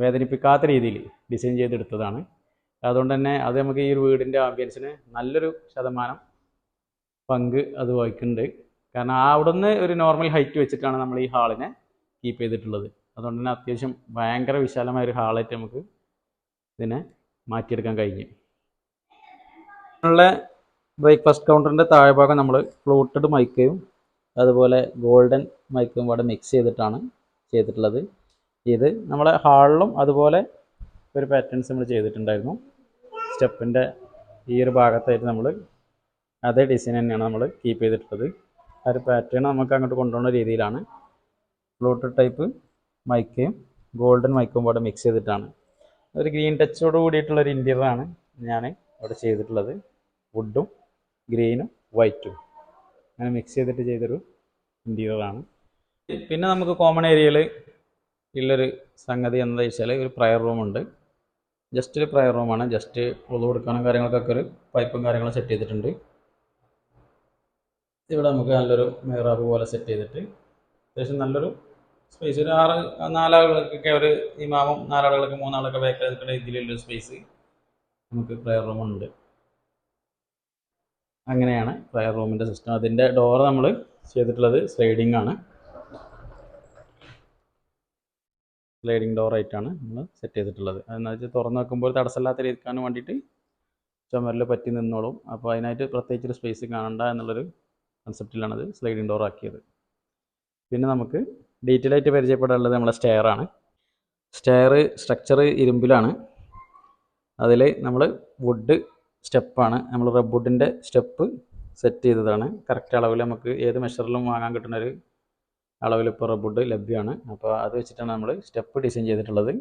വേദനിപ്പിക്കാത്ത രീതിയിൽ ഡിസൈൻ ചെയ്തെടുത്തതാണ്. അതുകൊണ്ട് തന്നെ അത് നമുക്ക് ഈ ഒരു വീടിന്റെ ആംബിയൻസിന് നല്ലൊരു ശതമാനം പങ്ക് അത് വഹിക്കുന്നുണ്ട്. കാരണം അവിടുന്ന് ഒരു നോർമൽ ഹൈറ്റ് വെച്ചിട്ടാണ് നമ്മൾ ഈ ഹാളിനെ കീപ്പ് ചെയ്തിട്ടുള്ളത്. അതുകൊണ്ട് തന്നെ അത്യാവശ്യം ഭയങ്കര വിശാലമായ ഒരു ഹാളായിട്ട് നമുക്ക് ഇതിനെ മാറ്റിയെടുക്കാൻ കഴിഞ്ഞു. ബ്രേക്ക്ഫാസ്റ്റ് കൗണ്ടറിന്റെ താഴ്ഭാഗം നമ്മൾ ഫ്ലൂട്ടഡ് മൈക്കയും അതുപോലെ ഗോൾഡൻ മൈക്കും കൂടെ മിക്സ് ചെയ്തിട്ടാണ് ചെയ്തിട്ടുള്ളത്. ഇത് നമ്മളെ ഹാളിലും അതുപോലെ ഒരു പാറ്റേൺസ് നമ്മൾ ചെയ്തിട്ടുണ്ടായിരുന്നു. സ്റ്റെപ്പിന്റെ ഈ ഒരു ഭാഗത്തായിട്ട് നമ്മൾ അതേ ഡിസൈൻ തന്നെയാണ് നമ്മൾ കീപ്പ് ചെയ്തിട്ടുള്ളത്. ആ ഒരു പാറ്റേൺ നമുക്ക് അങ്ങോട്ട് കൊണ്ടുപോകുന്ന രീതിയിലാണ്. ഫ്ലൂട്ട് ടൈപ്പ് മൈക്കയും ഗോൾഡൻ മൈക്കും കൂടെ മിക്സ് ചെയ്തിട്ടാണ്. ഒരു ഗ്രീൻ ടച്ചോട് കൂടിയിട്ടുള്ള ഒരു ഇന്റീരിയറാണ് ഞാൻ അവിടെ ചെയ്തിട്ടുള്ളത്. വുഡും ഗ്രീനും വൈറ്റും അങ്ങനെ മിക്സ് ചെയ്തിട്ട് ചെയ്തൊരു ഇന്റീരിയറാണ് പിന്നെ നമുക്ക് കോമൺ ഏരിയയിൽ ഉള്ളൊരു സംഗതി എന്താ വെച്ചാൽ ഒരു പ്രയർ റൂമുണ്ട് ജസ്റ്റ് ഒരു പ്രയർ റൂമാണ് ജസ്റ്റ് ഉള്ളു കൊടുക്കാനും കാര്യങ്ങൾക്കൊക്കെ ഒരു പൈപ്പും കാര്യങ്ങളും സെറ്റ് ചെയ്തിട്ടുണ്ട്. ഇവിടെ നമുക്ക് നല്ലൊരു മിറാബ് പോലെ സെറ്റ് ചെയ്തിട്ട് അത്യാവശ്യം നല്ലൊരു സ്പേസ് ഒരു ആറ് നാലാളുകൾക്കൊക്കെ ഒരു ഇമാമും നാലാളുകൾക്ക് മൂന്നാളൊക്കെ ബാക്കിൽ നിൽക്കുന്ന രീതിയിലുള്ളൊരു സ്പേസ് നമുക്ക് പ്രയർ റൂമുണ്ട് അങ്ങനെയാണ് പ്രയർ റൂമിന്റെ സിസ്റ്റം അതിന്റെ ഡോർ നമ്മൾ ചെയ്തിട്ടുള്ളത് സ്ലൈഡിംഗ് ആണ്. സ്ലൈഡിംഗ് ഡോർ ആയിട്ടാണ് നമ്മൾ സെറ്റ് ചെയ്തിട്ടുള്ളത്. അതെന്ന് വെച്ചാൽ തുറന്ന് വെക്കുമ്പോൾ തടസ്സമില്ലാത്ത രീതിക്കാനും വേണ്ടിയിട്ട് ചുമരിൽ പറ്റി നിന്നോളും. അപ്പോൾ അതിനായിട്ട് പ്രത്യേകിച്ചൊരു സ്പേസ് കാണണ്ട എന്നുള്ളൊരു കൺസെപ്റ്റിലാണത് സ്ലൈഡിങ് ഡോർ ആക്കിയത്. പിന്നെ നമുക്ക് ഡീറ്റെയിൽ ആയിട്ട് പരിചയപ്പെടാനുള്ളത് നമ്മളെ സ്റ്റെയർ ആണ്. സ്റ്റെയർ സ്ട്രക്ചർ ഇരുമ്പിലാണ്. അതിൽ നമ്മൾ വുഡ് സ്റ്റെപ്പാണ് നമ്മൾ റബ്ബ് വുഡിന്റെ സ്റ്റെപ്പ് സെറ്റ് ചെയ്തതാണ്. കറക്റ്റ് അളവിൽ നമുക്ക് ഏത് മെഷറിലും വാങ്ങാൻ കിട്ടുന്ന ഒരു അളവിൽ ഇപ്പോൾ റബ്ബുഡ് ലഭ്യമാണ്. അപ്പോൾ അത് വെച്ചിട്ടാണ് നമ്മൾ സ്റ്റെപ്പ് ഡിസൈൻ ചെയ്തിട്ടുള്ളത്.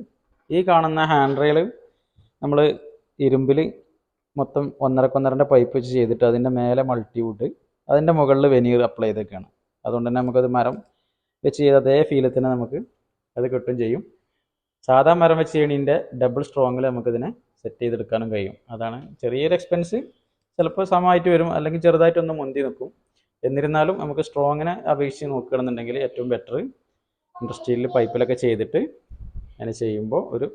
ഈ കാണുന്ന ഹാൻഡ് റെയിൽ നമ്മൾ ഇരുമ്പിൽ മൊത്തം ഒന്നരക്കൊന്നരന്റെ പൈപ്പ് വെച്ച് ചെയ്തിട്ട് അതിന്റെ മേലെ മൾട്ടിവുഡ് അതിന്റെ മുകളിൽ വെനീർ അപ്ലൈ ചെയ്തൊക്കെയാണ് അതുകൊണ്ട് തന്നെ നമുക്കത് മരം വെച്ച് ചെയ്ത അതേ ഫീലിൽ തന്നെ നമുക്ക് അത് കിട്ടും ചെയ്യും. സാധാ മരം വെച്ച് ചെയ്യണതിന്റെ ഡബിൾ സ്ട്രോങ്ങിൽ നമുക്കിതിനെ സെറ്റ് ചെയ്തെടുക്കാനും കഴിയും. അതാണ് ചെറിയൊരു എക്സ്പെൻസ് ചിലപ്പോൾ സമമായിട്ട് വരും അല്ലെങ്കിൽ ചെറുതായിട്ടൊന്ന് മുന്തി നിൽക്കും. എന്നിരുന്നാലും നമുക്ക് സ്ട്രോങ്ങിനെ അപേക്ഷിച്ച് നോക്കുകയാണെന്നുണ്ടെങ്കിൽ ഏറ്റവും ബെറ്റർ ഇൻഡസ്ട്രിയിൽ പൈപ്പിലൊക്കെ ചെയ്തിട്ട് അങ്ങനെ ചെയ്യുമ്പോൾ ഒരു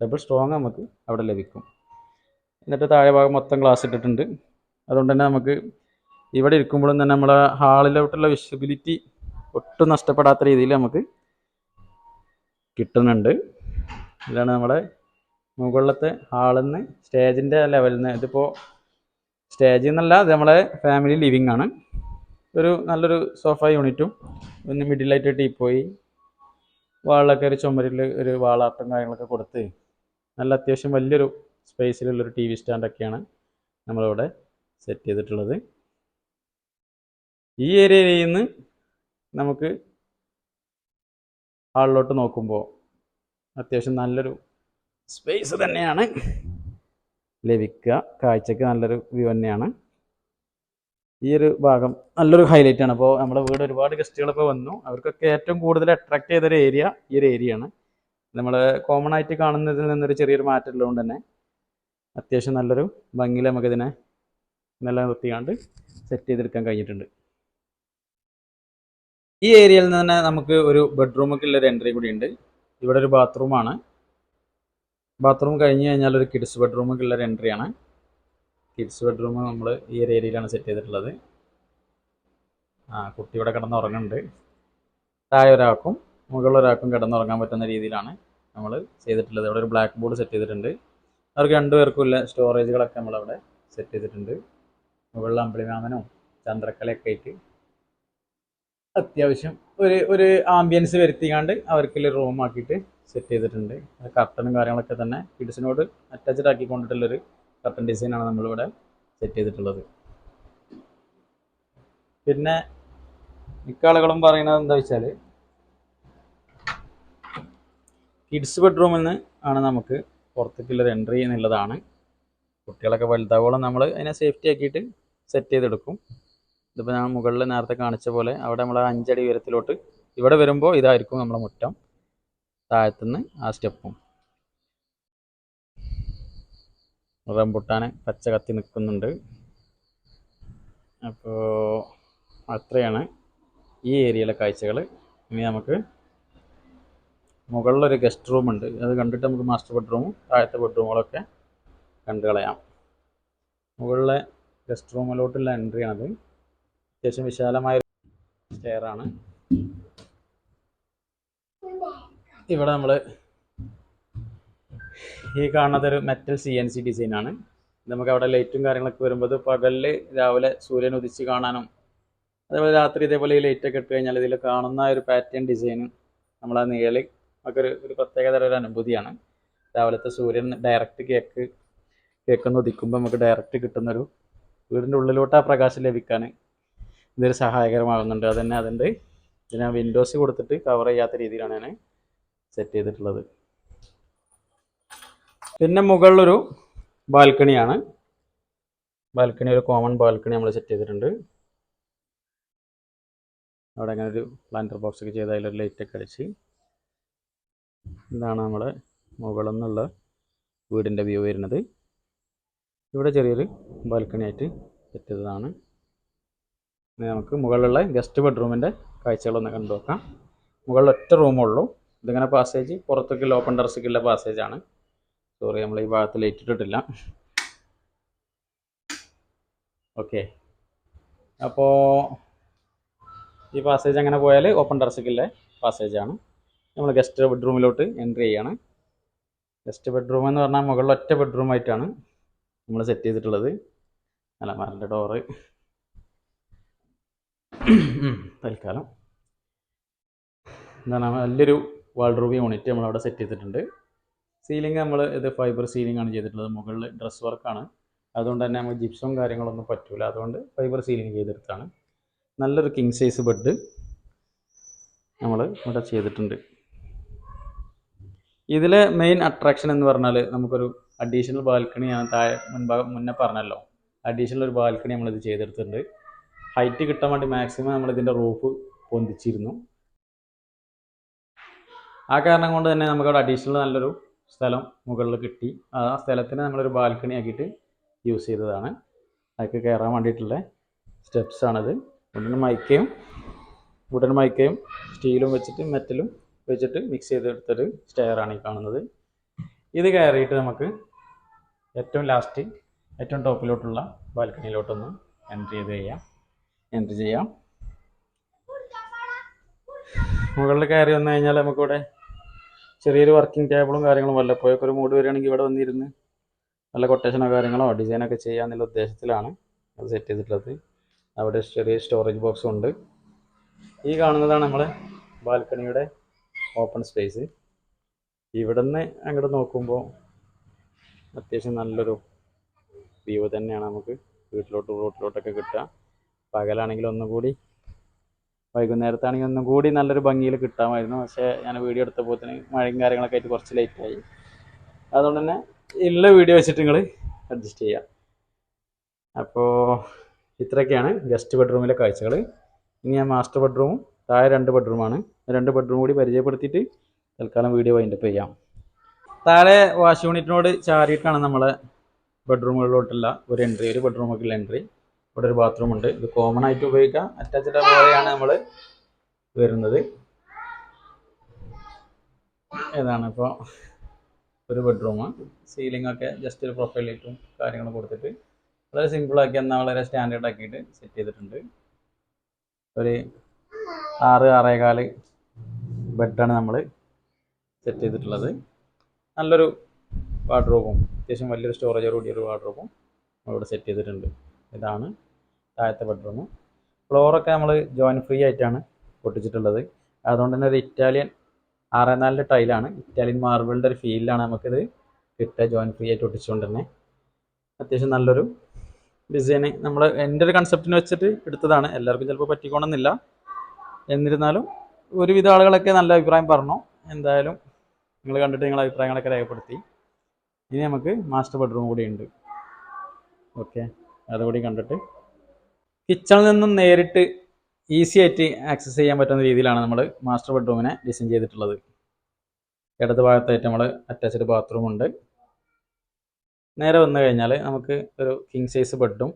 ഡബിൾ സ്ട്രോങ് നമുക്ക് അവിടെ ലഭിക്കും. എന്നിട്ട് താഴെ ഭാഗം മൊത്തം ഗ്ലാസ് ഇട്ടിട്ടുണ്ട്. അതുകൊണ്ട് തന്നെ നമുക്ക് ഇവിടെ ഇരിക്കുമ്പോഴും തന്നെ നമ്മളെ ഹാളിലോട്ടുള്ള വിസിബിലിറ്റി ഒട്ടും നഷ്ടപ്പെടാത്ത രീതിയിൽ നമുക്ക് കിട്ടുന്നുണ്ട്. ഇതാണ് നമ്മുടെ മുകളിലത്തെ ഹാളിൽ നിന്ന് സ്റ്റേജിന്റെ ലെവലിൽ നിന്ന് ഇതിപ്പോൾ സ്റ്റേജിൽ നിന്നല്ല ഇത് നമ്മളെ ഫാമിലി ലിവിങ് ആണ്. ഒരു നല്ലൊരു സോഫ യൂണിറ്റും ഒന്ന് മിഡിലായിട്ട് ടീപ്പോയി വാളിലൊക്കെ ഒരു ചുമരിൽ ഒരു വാളാട്ടം കാര്യങ്ങളൊക്കെ കൊടുത്ത് നല്ല അത്യാവശ്യം വലിയൊരു സ്പേസിലുള്ളൊരു ടി വി സ്റ്റാൻഡൊക്കെയാണ് നമ്മളിവിടെ സെറ്റ് ചെയ്തിട്ടുള്ളത്. ഈ ഏരിയയിൽ നിന്ന് നമുക്ക് ഹാളിലോട്ട് നോക്കുമ്പോൾ അത്യാവശ്യം നല്ലൊരു സ്പേസ് തന്നെയാണ്. ലഭിക്കുക. കാഴ്ചക്ക് നല്ലൊരു വ്യൂ തന്നെയാണ്. ഈ ഒരു ഭാഗം നല്ലൊരു ഹൈലൈറ്റ് ആണ്. അപ്പോൾ നമ്മുടെ വീട് ഒരുപാട് ഗസ്റ്റുകളൊക്കെ വന്നു. അവർക്കൊക്കെ ഏറ്റവും കൂടുതൽ അട്രാക്ട് ചെയ്തൊരു ഏരിയ ഈ ഒരു ഏരിയ ആണ്. നമ്മൾ കോമൺ ആയിട്ട് കാണുന്നതിൽ നിന്നൊരു ചെറിയൊരു മാറ്റം ഉള്ളതുകൊണ്ട് തന്നെ അത്യാവശ്യം നല്ലൊരു ഭംഗിയിൽ നമുക്കിതിനെ നിർത്തിക്കാണ്ട് സെറ്റ് ചെയ്തെടുക്കാൻ കഴിഞ്ഞിട്ടുണ്ട്. ഈ ഏരിയയിൽ നിന്ന് തന്നെ നമുക്ക് ഒരു ബെഡ്റൂമൊക്കെ ഒരു എൻട്രി കൂടി ഉണ്ട്. ഇവിടെ ഒരു ബാത്റൂമാണ് ബാത്റൂം കഴിഞ്ഞ് കഴിഞ്ഞാൽ ഒരു കിഡ്സ് ബെഡ്റൂമൊക്കെ ഉള്ളൊരു എൻട്രിയാണ് കിഡ്സ് ബെഡ്റൂം നമ്മൾ ഈ ഒരു ഏരിയയിലാണ് സെറ്റ് ചെയ്തിട്ടുള്ളത്. ആ കുട്ടി ഇവിടെ കിടന്ന് ഉറങ്ങുന്നുണ്ട് താഴെ ഒരാൾക്കും മുകളിൽ ഒരാൾക്കും കിടന്നുറങ്ങാൻ പറ്റുന്ന രീതിയിലാണ് നമ്മൾ ചെയ്തിട്ടുള്ളത്. ഇവിടെ ഒരു ബ്ലാക്ക് ബോർഡ് സെറ്റ് ചെയ്തിട്ടുണ്ട്. അവർക്ക് രണ്ടുപേർക്കും ഉള്ള സ്റ്റോറേജുകളൊക്കെ നമ്മളവിടെ സെറ്റ് ചെയ്തിട്ടുണ്ട്. മുകളിൽ അമ്പിളിമാമനും ചന്ദ്രക്കലയൊക്കെ ആയിട്ട് അത്യാവശ്യം ഒരു ഒരു ആംബിയൻസ് വരുത്തിക്കാണ്ട് റൂം ആക്കിയിട്ട് സെറ്റ് ചെയ്തിട്ടുണ്ട്. കർട്ടനും കാര്യങ്ങളൊക്കെ തന്നെ കിഡ്സിനോട് അറ്റാച്ച്ഡ് ആക്കി ആക്കിക്കൊണ്ടിട്ടുള്ളൊരു കർട്ടൻ ഡിസൈനാണ് നമ്മളിവിടെ സെറ്റ് ചെയ്തിട്ടുള്ളത്. പിന്നെ മിക്ക ആളുകളും പറയുന്നത് എന്താ വെച്ചാൽ കിഡ്സ് ബെഡ്റൂമിൽ നിന്ന് ആണ് നമുക്ക് പുറത്തേക്കുള്ളൊരു എൻട്രി എന്നുള്ളതാണ് കുട്ടികളൊക്കെ വലുതാവോളം നമ്മൾ അതിനെ സേഫ്റ്റി ആക്കിയിട്ട് സെറ്റ് ചെയ്തെടുക്കും. ഇതിപ്പോൾ ഞാൻ മുകളിൽ നേരത്തെ കാണിച്ച പോലെ അവിടെ നമ്മൾ അഞ്ചടി ഉയരത്തിലോട്ട് ഇവിടെ വരുമ്പോൾ ഇതായിരിക്കും നമ്മളെ മുറ്റം. താഴത്തുനിന്ന് ആ സ്റ്റെപ്പും. റംബുട്ടാന് പച്ച കത്തി നിൽക്കുന്നുണ്ട്. അപ്പോൾ അത്രയാണ് ഈ ഏരിയയിലെ കാഴ്ചകൾ ഇനി നമുക്ക് മുകളിലൊരു ഗസ്റ്റ് റൂം ഉണ്ട്. അത് കണ്ടിട്ട് നമുക്ക് മാസ്റ്റർ ബെഡ്റൂമും താഴത്തെ ബെഡ്റൂമുകളൊക്കെ കണ്ടു കളയാം. മുകളിലെ ഗസ്റ്റ് റൂമിലോട്ടുള്ള എൻട്രി ആണത് അത്യാവശ്യം വിശാലമായ സ്റ്റെയറാണ് ഇവിടെ നമ്മൾ ഈ കാണുന്നത് ഒരു metal C N C design ആണ്. നമുക്ക് അവിടെ ലൈറ്റും കാര്യങ്ങളൊക്കെ വരുമ്പോൾ പകലിൽ രാവിലെ സൂര്യൻ ഉദിച്ച് കാണാനും അതേപോലെ രാത്രി ഇതേപോലെ ഈ ലൈറ്റൊക്കെ ഇട്ട് കഴിഞ്ഞാൽ ഇതിൽ കാണുന്ന ഒരു പാറ്റേൺ ഡിസൈൻ നമ്മളെ നീളി ഒക്കെ ഒരു ഒരു പ്രത്യേകതര ഒരു അനുഭൂതിയാണ്. രാവിലത്തെ സൂര്യൻ ഡയറക്റ്റ് കേക്ക് കേക്കൊന്ന് ഉദിക്കുമ്പോൾ നമുക്ക് ഡയറക്റ്റ് കിട്ടുന്നൊരു വീടിന്റെ ഉള്ളിലോട്ട് ആ പ്രകാശം ലഭിക്കാൻ ഇതൊരു സഹായകരമാകുന്നുണ്ട്. അതന്നെ അതിന്റെ ഇതിന് വിൻഡോസ് കൊടുത്തിട്ട് കവർ ചെയ്യാത്ത രീതിയിലാണ് ഞാൻ സെറ്റ് ചെയ്തിട്ടുള്ളത്. പിന്നെ മുകളിലൊരു ബാൽക്കണിയാണ്. ബാൽക്കണി ഒരു കോമൺ ബാൽക്കണി നമ്മൾ സെറ്റ് ചെയ്തിട്ടുണ്ട്. അവിടെ അങ്ങനെ ഒരു പ്ലാന്റർ ബോക്സ് ഒക്കെ ചെയ്ത് അതിലൊരു ലൈറ്റൊക്കെ അടിച്ച് ഇതാണ് നമ്മുടെ മുകളിൽ നിന്നുള്ള വീടിന്റെ വ്യൂ വരുന്നത്. ഇവിടെ ചെറിയൊരു ബാൽക്കണി ആയിട്ട് ഇനി നമുക്ക് മുകളിലുള്ള ഗസ്റ്റ് ബെഡ്റൂമിന്റെ കാഴ്ചകളൊന്ന് കണ്ടു നോക്കാം. മുകളിൽ ഒറ്റ റൂമുള്ളൂ ഇതിങ്ങനെ പാസേജ് പുറത്തേക്കുള്ള ഓപ്പൺ ടെറസിക്കുള്ള പാസേജാണ് സോറി നമ്മൾ ഈ ഭാഗത്ത് ലൈറ്റ് ഇട്ടിട്ടില്ല ഓക്കെ അപ്പോൾ ഈ പാസേജ് അങ്ങനെ പോയാൽ ഓപ്പൺ ടെറസിക്കുള്ള പാസേജാണ് നമ്മൾ ഗസ്റ്റ് ബെഡ്റൂമിലോട്ട് എൻട്രി ചെയ്യാണ്. ഗസ്റ്റ് ബെഡ്റൂം എന്ന് പറഞ്ഞാൽ മുകളിൽ ഒറ്റ ബെഡ്റൂം ആയിട്ടാണ് നമ്മൾ സെറ്റ് ചെയ്തിട്ടുള്ളത്. അലമാറിന്റെ ഡോറ് തൽക്കാലം. എന്താണ് വലിയൊരു വാൾഡ്രോബ് യൂണിറ്റ് നമ്മളവിടെ സെറ്റ് ചെയ്തിട്ടുണ്ട്. സീലിംഗ് നമ്മൾ ഇത് ഫൈബർ സീലിംഗ് ആണ് ചെയ്തിട്ടുള്ളത്. മുകളിൽ ഡ്രസ് വർക്കാണ് അതുകൊണ്ട് തന്നെ നമുക്ക് ജിപ്സും കാര്യങ്ങളൊന്നും പറ്റൂല. അതുകൊണ്ട് ഫൈബർ സീലിംഗ് ചെയ്തെടുത്താണ് നല്ലൊരു കിങ് സൈസ് ബെഡ് നമ്മൾ ഇവിടെ ചെയ്തിട്ടുണ്ട്. ഇതിലെ മെയിൻ അട്രാക്ഷൻ എന്ന് പറഞ്ഞാൽ നമുക്കൊരു അഡീഷണൽ ബാൽക്കണി ഞാൻ താഴെ മുൻഭാഗം മുന്നേ പറഞ്ഞല്ലോ. അഡീഷണൽ ഒരു ബാൽക്കണി നമ്മളിത് ചെയ്തെടുത്തിട്ടുണ്ട്. ഹൈറ്റ് കിട്ടാൻ വേണ്ടി മാക്സിമം നമ്മളിതിന്റെ റൂഫ് പൊന്തിച്ചിരുന്നു. ആ കാരണം കൊണ്ട് തന്നെ നമുക്കവിടെ അഡീഷണൽ നല്ലൊരു സ്ഥലം മുകളിൽ കിട്ടി. ആ സ്ഥലത്തിന് നമ്മളൊരു ബാൽക്കണി ആക്കിയിട്ട് യൂസ് ചെയ്തതാണ്. അതൊക്കെ കയറാൻ വേണ്ടിയിട്ടുള്ള സ്റ്റെപ്സ് ആണത്. വുഡൻ മൈക്കയും വുഡൻ മൈക്കയും സ്റ്റീലും വെച്ചിട്ട് മെറ്റലും വെച്ചിട്ട് മിക്സ് ചെയ്തെടുത്തൊരു സ്റ്റെയറാണ് ഈ കാണുന്നത്. ഇത് കയറിയിട്ട് നമുക്ക് ഏറ്റവും ലാസ്റ്റ് ഏറ്റവും ടോപ്പിലോട്ടുള്ള ബാൽക്കണിയിലോട്ടൊന്ന് എൻട്രി ചെയ്ത് ചെയ്യാം. എൻട്രി ചെയ്യാം. മുകളിൽ കയറി വന്നു കഴിഞ്ഞാൽ നമുക്കിവിടെ ചെറിയൊരു വർക്കിംഗ് ടേബിളും കാര്യങ്ങളും വല്ലപ്പോഴൊക്കെ ഒരു മൂഡ് വരികയാണെങ്കിൽ ഇവിടെ വന്നിരുന്ന് നല്ല കൊട്ടേഷനോ കാര്യങ്ങളോ ഡിസൈനൊക്കെ ചെയ്യാമെന്നുള്ള ഉദ്ദേശത്തിലാണ് അത് സെറ്റ് ചെയ്തിട്ടുള്ളത്. അവിടെ ചെറിയ സ്റ്റോറേജ് ബോക്സും ഉണ്ട്. ഈ കാണുന്നതാണ് നമ്മളെ ബാൽക്കണിയുടെ ഓപ്പൺ സ്പേസ് ഇവിടുന്ന് അങ്ങോട്ട് നോക്കുമ്പോൾ അത്യാവശ്യം നല്ലൊരു വ്യൂ തന്നെയാണ് നമുക്ക്. വീട്ടിലോട്ട് റോട്ടിലോട്ടൊക്കെ കിട്ടുക. പകലാണെങ്കിൽ ഒന്നും കൂടി വൈകുന്നേരത്താണെങ്കിൽ ഒന്നും കൂടി നല്ലൊരു ഭംഗിയിൽ കിട്ടാമായിരുന്നു. പക്ഷേ ഞാൻ വീഡിയോ എടുത്തപ്പോഴത്തേന് മഴയും കാര്യങ്ങളൊക്കെ ആയിട്ട് കുറച്ച് ലേറ്റായി അതുകൊണ്ട് തന്നെ ഉള്ള വീഡിയോ വെച്ചിട്ട് നിങ്ങൾ അഡ്ജസ്റ്റ് ചെയ്യാം. അപ്പോൾ ഇത്രയൊക്കെയാണ് ഗസ്റ്റ് ബെഡ്റൂമിലെ കാഴ്ചകൾ ഇനി ഞാൻ മാസ്റ്റർ ബെഡ്റൂമും താഴെ രണ്ട് ബെഡ്റൂമാണ് രണ്ട് ബെഡ്റൂം കൂടി പരിചയപ്പെടുത്തിയിട്ട് തൽക്കാലം വീഡിയോ വൈൻഡപ്പ് ചെയ്യാം. താഴെ വാഷ് യൂണിറ്റിനോട് ചാരിയിട്ടാണ് നമ്മളെ ബെഡ്റൂമുകളിലോട്ടുള്ള ഒരു എൻട്രി ഒരു ബെഡ്റൂമൊക്കെയുള്ള എൻട്രി ഇവിടെ ഒരു ബാത്റൂം ഉണ്ട്. ഇത് കോമൺ ആയിട്ട് ഉപയോഗിക്കാം. അറ്റാച്ച്ഡ് പോലെയാണ് നമ്മൾ വരുന്നത്. ഏതാണ് ഇപ്പോൾ ഒരു ബെഡ്റൂം സീലിംഗ് ഒക്കെ ജസ്റ്റ് ഒരു പ്രൊഫൈൽ ലൈറ്റും കാര്യങ്ങളും കൊടുത്തിട്ട് വളരെ സിമ്പിളാക്കി എന്നാൽ വളരെ സ്റ്റാൻഡേർഡ് ആക്കിയിട്ട് സെറ്റ് ചെയ്തിട്ടുണ്ട്. ഒരു ആറ് ആറേകാൽ ബെഡാണ് നമ്മൾ സെറ്റ് ചെയ്തിട്ടുള്ളത്. നല്ലൊരു വാർഡ്രോബും അത്യാവശ്യം വലിയൊരു സ്റ്റോറേജ് കൂടിയൊരു വാർഡ്രോബും നമ്മളിവിടെ സെറ്റ് ചെയ്തിട്ടുണ്ട്. ഇതാണ് താഴത്തെ ബെഡ്റൂം ഫ്ലോറൊക്കെ നമ്മൾ ജോയിൻ ഫ്രീ ആയിട്ടാണ് പൊട്ടിച്ചിട്ടുള്ളത്. അതുകൊണ്ട് തന്നെ ഒരു ഇറ്റാലിയൻ ആറേ നാലിന്റെ ടൈലാണ് ഇറ്റാലിയൻ മാർബിളിന്റെ ഒരു ഫീലിലാണ് നമുക്കിത് കിട്ടുക ജോയിൻ ഫ്രീ ആയിട്ട് ഒട്ടിച്ചുകൊണ്ട് തന്നെ. അത്യാവശ്യം നല്ലൊരു ഡിസൈന് നമ്മൾ എന്റെ ഒരു കൺസെപ്റ്റിന് വെച്ചിട്ട് എടുത്തതാണ്. എല്ലാവർക്കും ചിലപ്പോൾ പറ്റിക്കോണമെന്നില്ല എന്നിരുന്നാലും ഒരുവിധ ആളുകളൊക്കെ നല്ല അഭിപ്രായം പറഞ്ഞു. എന്തായാലും നിങ്ങൾ കണ്ടിട്ട് നിങ്ങളുടെ അഭിപ്രായങ്ങളൊക്കെ രേഖപ്പെടുത്തി. ഇനി നമുക്ക് മാസ്റ്റർ ബെഡ്റൂം കൂടി ഉണ്ട്. ഓക്കെ അതുകൂടി കണ്ടിട്ട്. കിച്ചണിൽ നിന്നും നേരിട്ട് ഈസി ആയിട്ട് ആക്സസ് ചെയ്യാൻ പറ്റുന്ന രീതിയിലാണ് നമ്മൾ മാസ്റ്റർ ബെഡ്റൂമിനെ ഡിസൈൻ ചെയ്തിട്ടുള്ളത്. ഇടത് ഭാഗത്തായിട്ട് നമ്മൾ അറ്റാച്ച്ഡ് ബാത്റൂം ഉണ്ട്. നേരെ വന്നു കഴിഞ്ഞാൽ നമുക്ക് ഒരു കിങ് സൈസ് ബെഡും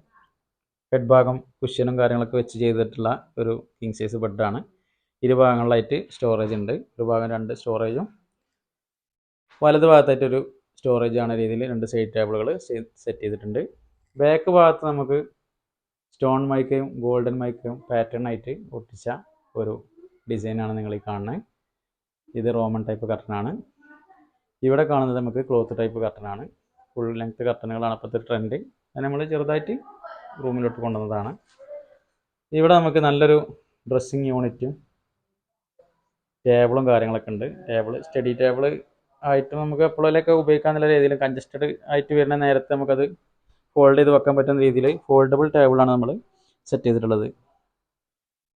ബെഡ് ഭാഗം കുഷ്യനും കാര്യങ്ങളൊക്കെ വെച്ച് ചെയ്തിട്ടുള്ള ഒരു കിങ് സൈസ് ബെഡാണ് ഇരുഭാഗങ്ങളിലായിട്ട് സ്റ്റോറേജ് ഉണ്ട്. ഒരു ഭാഗം രണ്ട് സ്റ്റോറേജും വലത് ഭാഗത്തായിട്ട് ഒരു സ്റ്റോറേജ് ആണ് രീതിയിൽ രണ്ട് സൈഡ് ടേബിളുകൾ സെറ്റ് ചെയ്തിട്ടുണ്ട്. ബാക്ക് ഭാഗത്ത് നമുക്ക് സ്റ്റോൺ മൈക്കയും ഗോൾഡൻ മൈക്കയും പാറ്റേൺ ആയിട്ട് ഒട്ടിച്ച ഒരു ഡിസൈനാണ് നിങ്ങൾ ഈ കാണുന്നത് ഇത് റോമൻ ടൈപ്പ് കർട്ടനാണ് ഇവിടെ കാണുന്നത് നമുക്ക് ക്ലോത്ത് ടൈപ്പ് കർട്ടനാണ് ഫുൾ ലെങ്ത് കർട്ടനുകളാണ് അപ്പോഴത്തെ ട്രെൻഡ് അത് നമ്മൾ ചെറുതായിട്ട് റൂമിലോട്ട് കൊണ്ടുവന്നതാണ്. ഇവിടെ നമുക്ക് നല്ലൊരു ഡ്രസ്സിങ് യൂണിറ്റും ടേബിളും കാര്യങ്ങളൊക്കെ ഉണ്ട്. ടേബിൾ സ്റ്റഡി ടേബിൾ ആയിട്ട് നമുക്ക് എപ്പോഴും ഉപയോഗിക്കാൻ നല്ല രീതിയിൽ കൺജസ്റ്റഡ് ആയിട്ട് വരുന്ന നേരത്തെ നമുക്കത് ഫോൾഡ് ചെയ്ത് വെക്കാൻ പറ്റുന്ന രീതിയിൽ ഫോൾഡബിൾ ടേബിളാണ് നമ്മൾ സെറ്റ് ചെയ്തിട്ടുള്ളത്.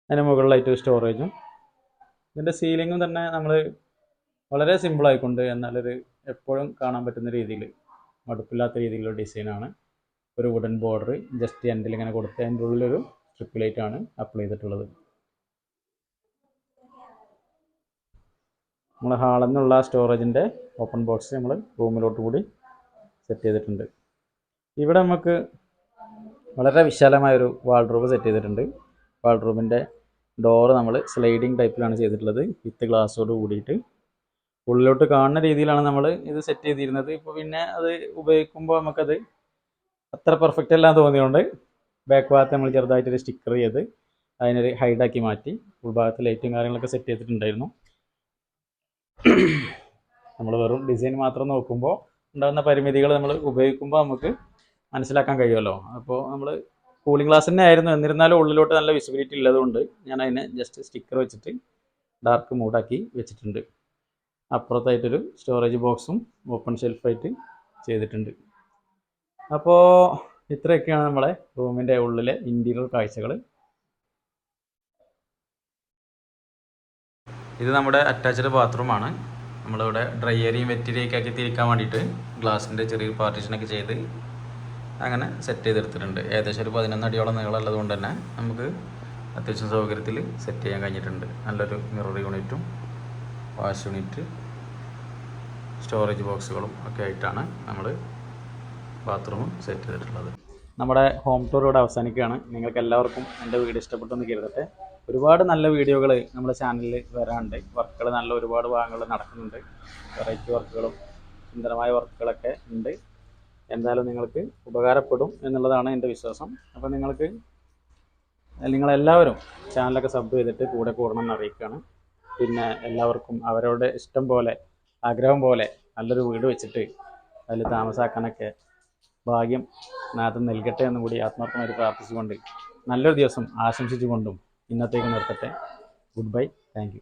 അതിന് മുകളിലായിട്ട് സ്റ്റോറേജും ഇതിന്റെ സീലിങ്ങും തന്നെ നമ്മൾ വളരെ സിമ്പിളായിക്കൊണ്ട് എന്നാലൊരു എപ്പോഴും കാണാൻ പറ്റുന്ന രീതിയിൽ മടുപ്പില്ലാത്ത രീതിയിലുള്ള ഡിസൈനാണ് ഒരു വുഡൻ ബോർഡർ ജസ്റ്റ് എൻഡിൽ ഇങ്ങനെ കൊടുത്ത് അതിന്റെ ഉള്ളിലൊരു സ്ട്രിപ്പ് ആണ് അപ്ലൈ ചെയ്തിട്ടുള്ളത്. നമ്മൾ ഹാളിൽ നിന്നുള്ള സ്റ്റോറേജിന്റെ ഓപ്പൺ ബോക്സ് നമ്മൾ റൂമിലോട്ട് കൂടി സെറ്റ് ചെയ്തിട്ടുണ്ട്. ഇവിടെ നമുക്ക് വളരെ വിശാലമായ ഒരു വാൾഡ്രോബ് സെറ്റ് ചെയ്തിട്ടുണ്ട്. വാൾഡ്രോബിന്റെ ഡോർ നമ്മൾ സ്ലൈഡിങ് ടൈപ്പിലാണ് ചെയ്തിട്ടുള്ളത്. വിത്ത് ഗ്ലാസ്സോട് കൂടിയിട്ട്. ഉള്ളിലോട്ട് കാണുന്ന രീതിയിലാണ് നമ്മൾ ഇത് സെറ്റ് ചെയ്തിരുന്നത്. ഇപ്പോൾ പിന്നെ അത് ഉപയോഗിക്കുമ്പോൾ നമുക്കത് അത്ര പെർഫെക്റ്റ് അല്ല തോന്നിയതുകൊണ്ട് ബാക്ക് ഭാഗത്ത് നമ്മൾ ചെറുതായിട്ടൊരു സ്റ്റിക്കർ ചെയ്ത് അതിനൊരു ഹൈഡാക്കി മാറ്റി ഉൾഭാഗത്ത് ലൈറ്റും കാര്യങ്ങളൊക്കെ സെറ്റ് ചെയ്തിട്ടുണ്ടായിരുന്നു. നമ്മൾ വെറും ഡിസൈൻ മാത്രം നോക്കുമ്പോൾ ഉണ്ടാകുന്ന പരിമിതികൾ നമ്മൾ ഉപയോഗിക്കുമ്പോൾ നമുക്ക് മനസ്സിലാക്കാൻ കഴിയുമല്ലോ. അപ്പോൾ നമ്മൾ കൂളിംഗ് ഗ്ലാസ് തന്നെ ആയിരുന്നു. എന്നിരുന്നാലും ഉള്ളിലോട്ട് നല്ല വിസിബിലിറ്റി ഉള്ളതുകൊണ്ട് ഞാൻ അതിനെ ജസ്റ്റ് സ്റ്റിക്കർ വെച്ചിട്ട് ഡാർക്ക് മൂഡാക്കി വെച്ചിട്ടുണ്ട്. അപ്പുറത്തായിട്ടൊരു സ്റ്റോറേജ് ബോക്സും ഓപ്പൺ ഷെൽഫായിട്ട് ചെയ്തിട്ടുണ്ട്. അപ്പോൾ ഇത്രയൊക്കെയാണ് നമ്മളെ റൂമിന്റെ ഉള്ളിലെ ഇന്റീരിയർ കാഴ്ചകൾ ഇത് നമ്മുടെ അറ്റാച്ച്ഡ് ബാത്റൂമാണ് നമ്മളിവിടെ ഡ്രൈ ഏരിയയും വെറ്റ് ആക്കി തിരിക്കാൻ വേണ്ടിയിട്ട് ഗ്ലാസിന്റെ ചെറിയ പാർട്ടീഷനൊക്കെ ചെയ്ത് അങ്ങനെ സെറ്റ് ചെയ്തെടുത്തിട്ടുണ്ട്. ഏകദേശം ഒരു പതിനൊന്ന് അടിയോളം നീളമുള്ളത് കൊണ്ട് തന്നെ നമുക്ക് അത്യാവശ്യം സൗകര്യത്തിൽ സെറ്റ് ചെയ്യാൻ കഴിഞ്ഞിട്ടുണ്ട്. നല്ലൊരു മിറർ യൂണിറ്റും വാഷ് യൂണിറ്റ് സ്റ്റോറേജ് ബോക്സുകളും ഒക്കെ ആയിട്ടാണ് നമ്മൾ ബാത്റൂം സെറ്റ് ചെയ്തിട്ടുള്ളത്. നമ്മുടെ ഹോം ടൂർ ഇവിടെ അവസാനിക്കുകയാണ്. നിങ്ങൾക്ക് എല്ലാവർക്കും എന്റെ വീഡിയോ ഇഷ്ടപ്പെട്ടെന്ന് കരുതട്ടെ. ഒരുപാട് നല്ല വീഡിയോകൾ നമ്മുടെ ചാനലിൽ വരാനുണ്ട് വർക്കുകൾ നല്ല ഒരുപാട് ഭാഗങ്ങൾ നടക്കുന്നുണ്ട്. വെറൈറ്റി വർക്കുകളും സുന്ദരമായ വർക്കുകളൊക്കെ ഉണ്ട്. എന്തായാലും നിങ്ങൾക്ക് ഉപകാരപ്പെടും എന്നുള്ളതാണ് എന്റെ വിശ്വാസം. അപ്പോൾ നിങ്ങൾക്ക് നിങ്ങളെല്ലാവരും ചാനലൊക്കെ സബ് ചെയ്തിട്ട് കൂടെ കൂടണം എന്ന് അറിയിക്കുകയാണ്. പിന്നെ എല്ലാവർക്കും അവരവരുടെ ഇഷ്ടം പോലെ ആഗ്രഹം പോലെ നല്ലൊരു വീട് വെച്ചിട്ട് അതിൽ താമസാക്കാനൊക്കെ ഭാഗ്യം നാഥൻ നൽകട്ടെ എന്നും കൂടി ആത്മാർത്ഥമായി പ്രാർത്ഥിച്ചുകൊണ്ട് നല്ലൊരു ദിവസം ആശംസിച്ചുകൊണ്ടും ഇന്നത്തേക്ക് നിർത്തട്ടെ. Good bye thank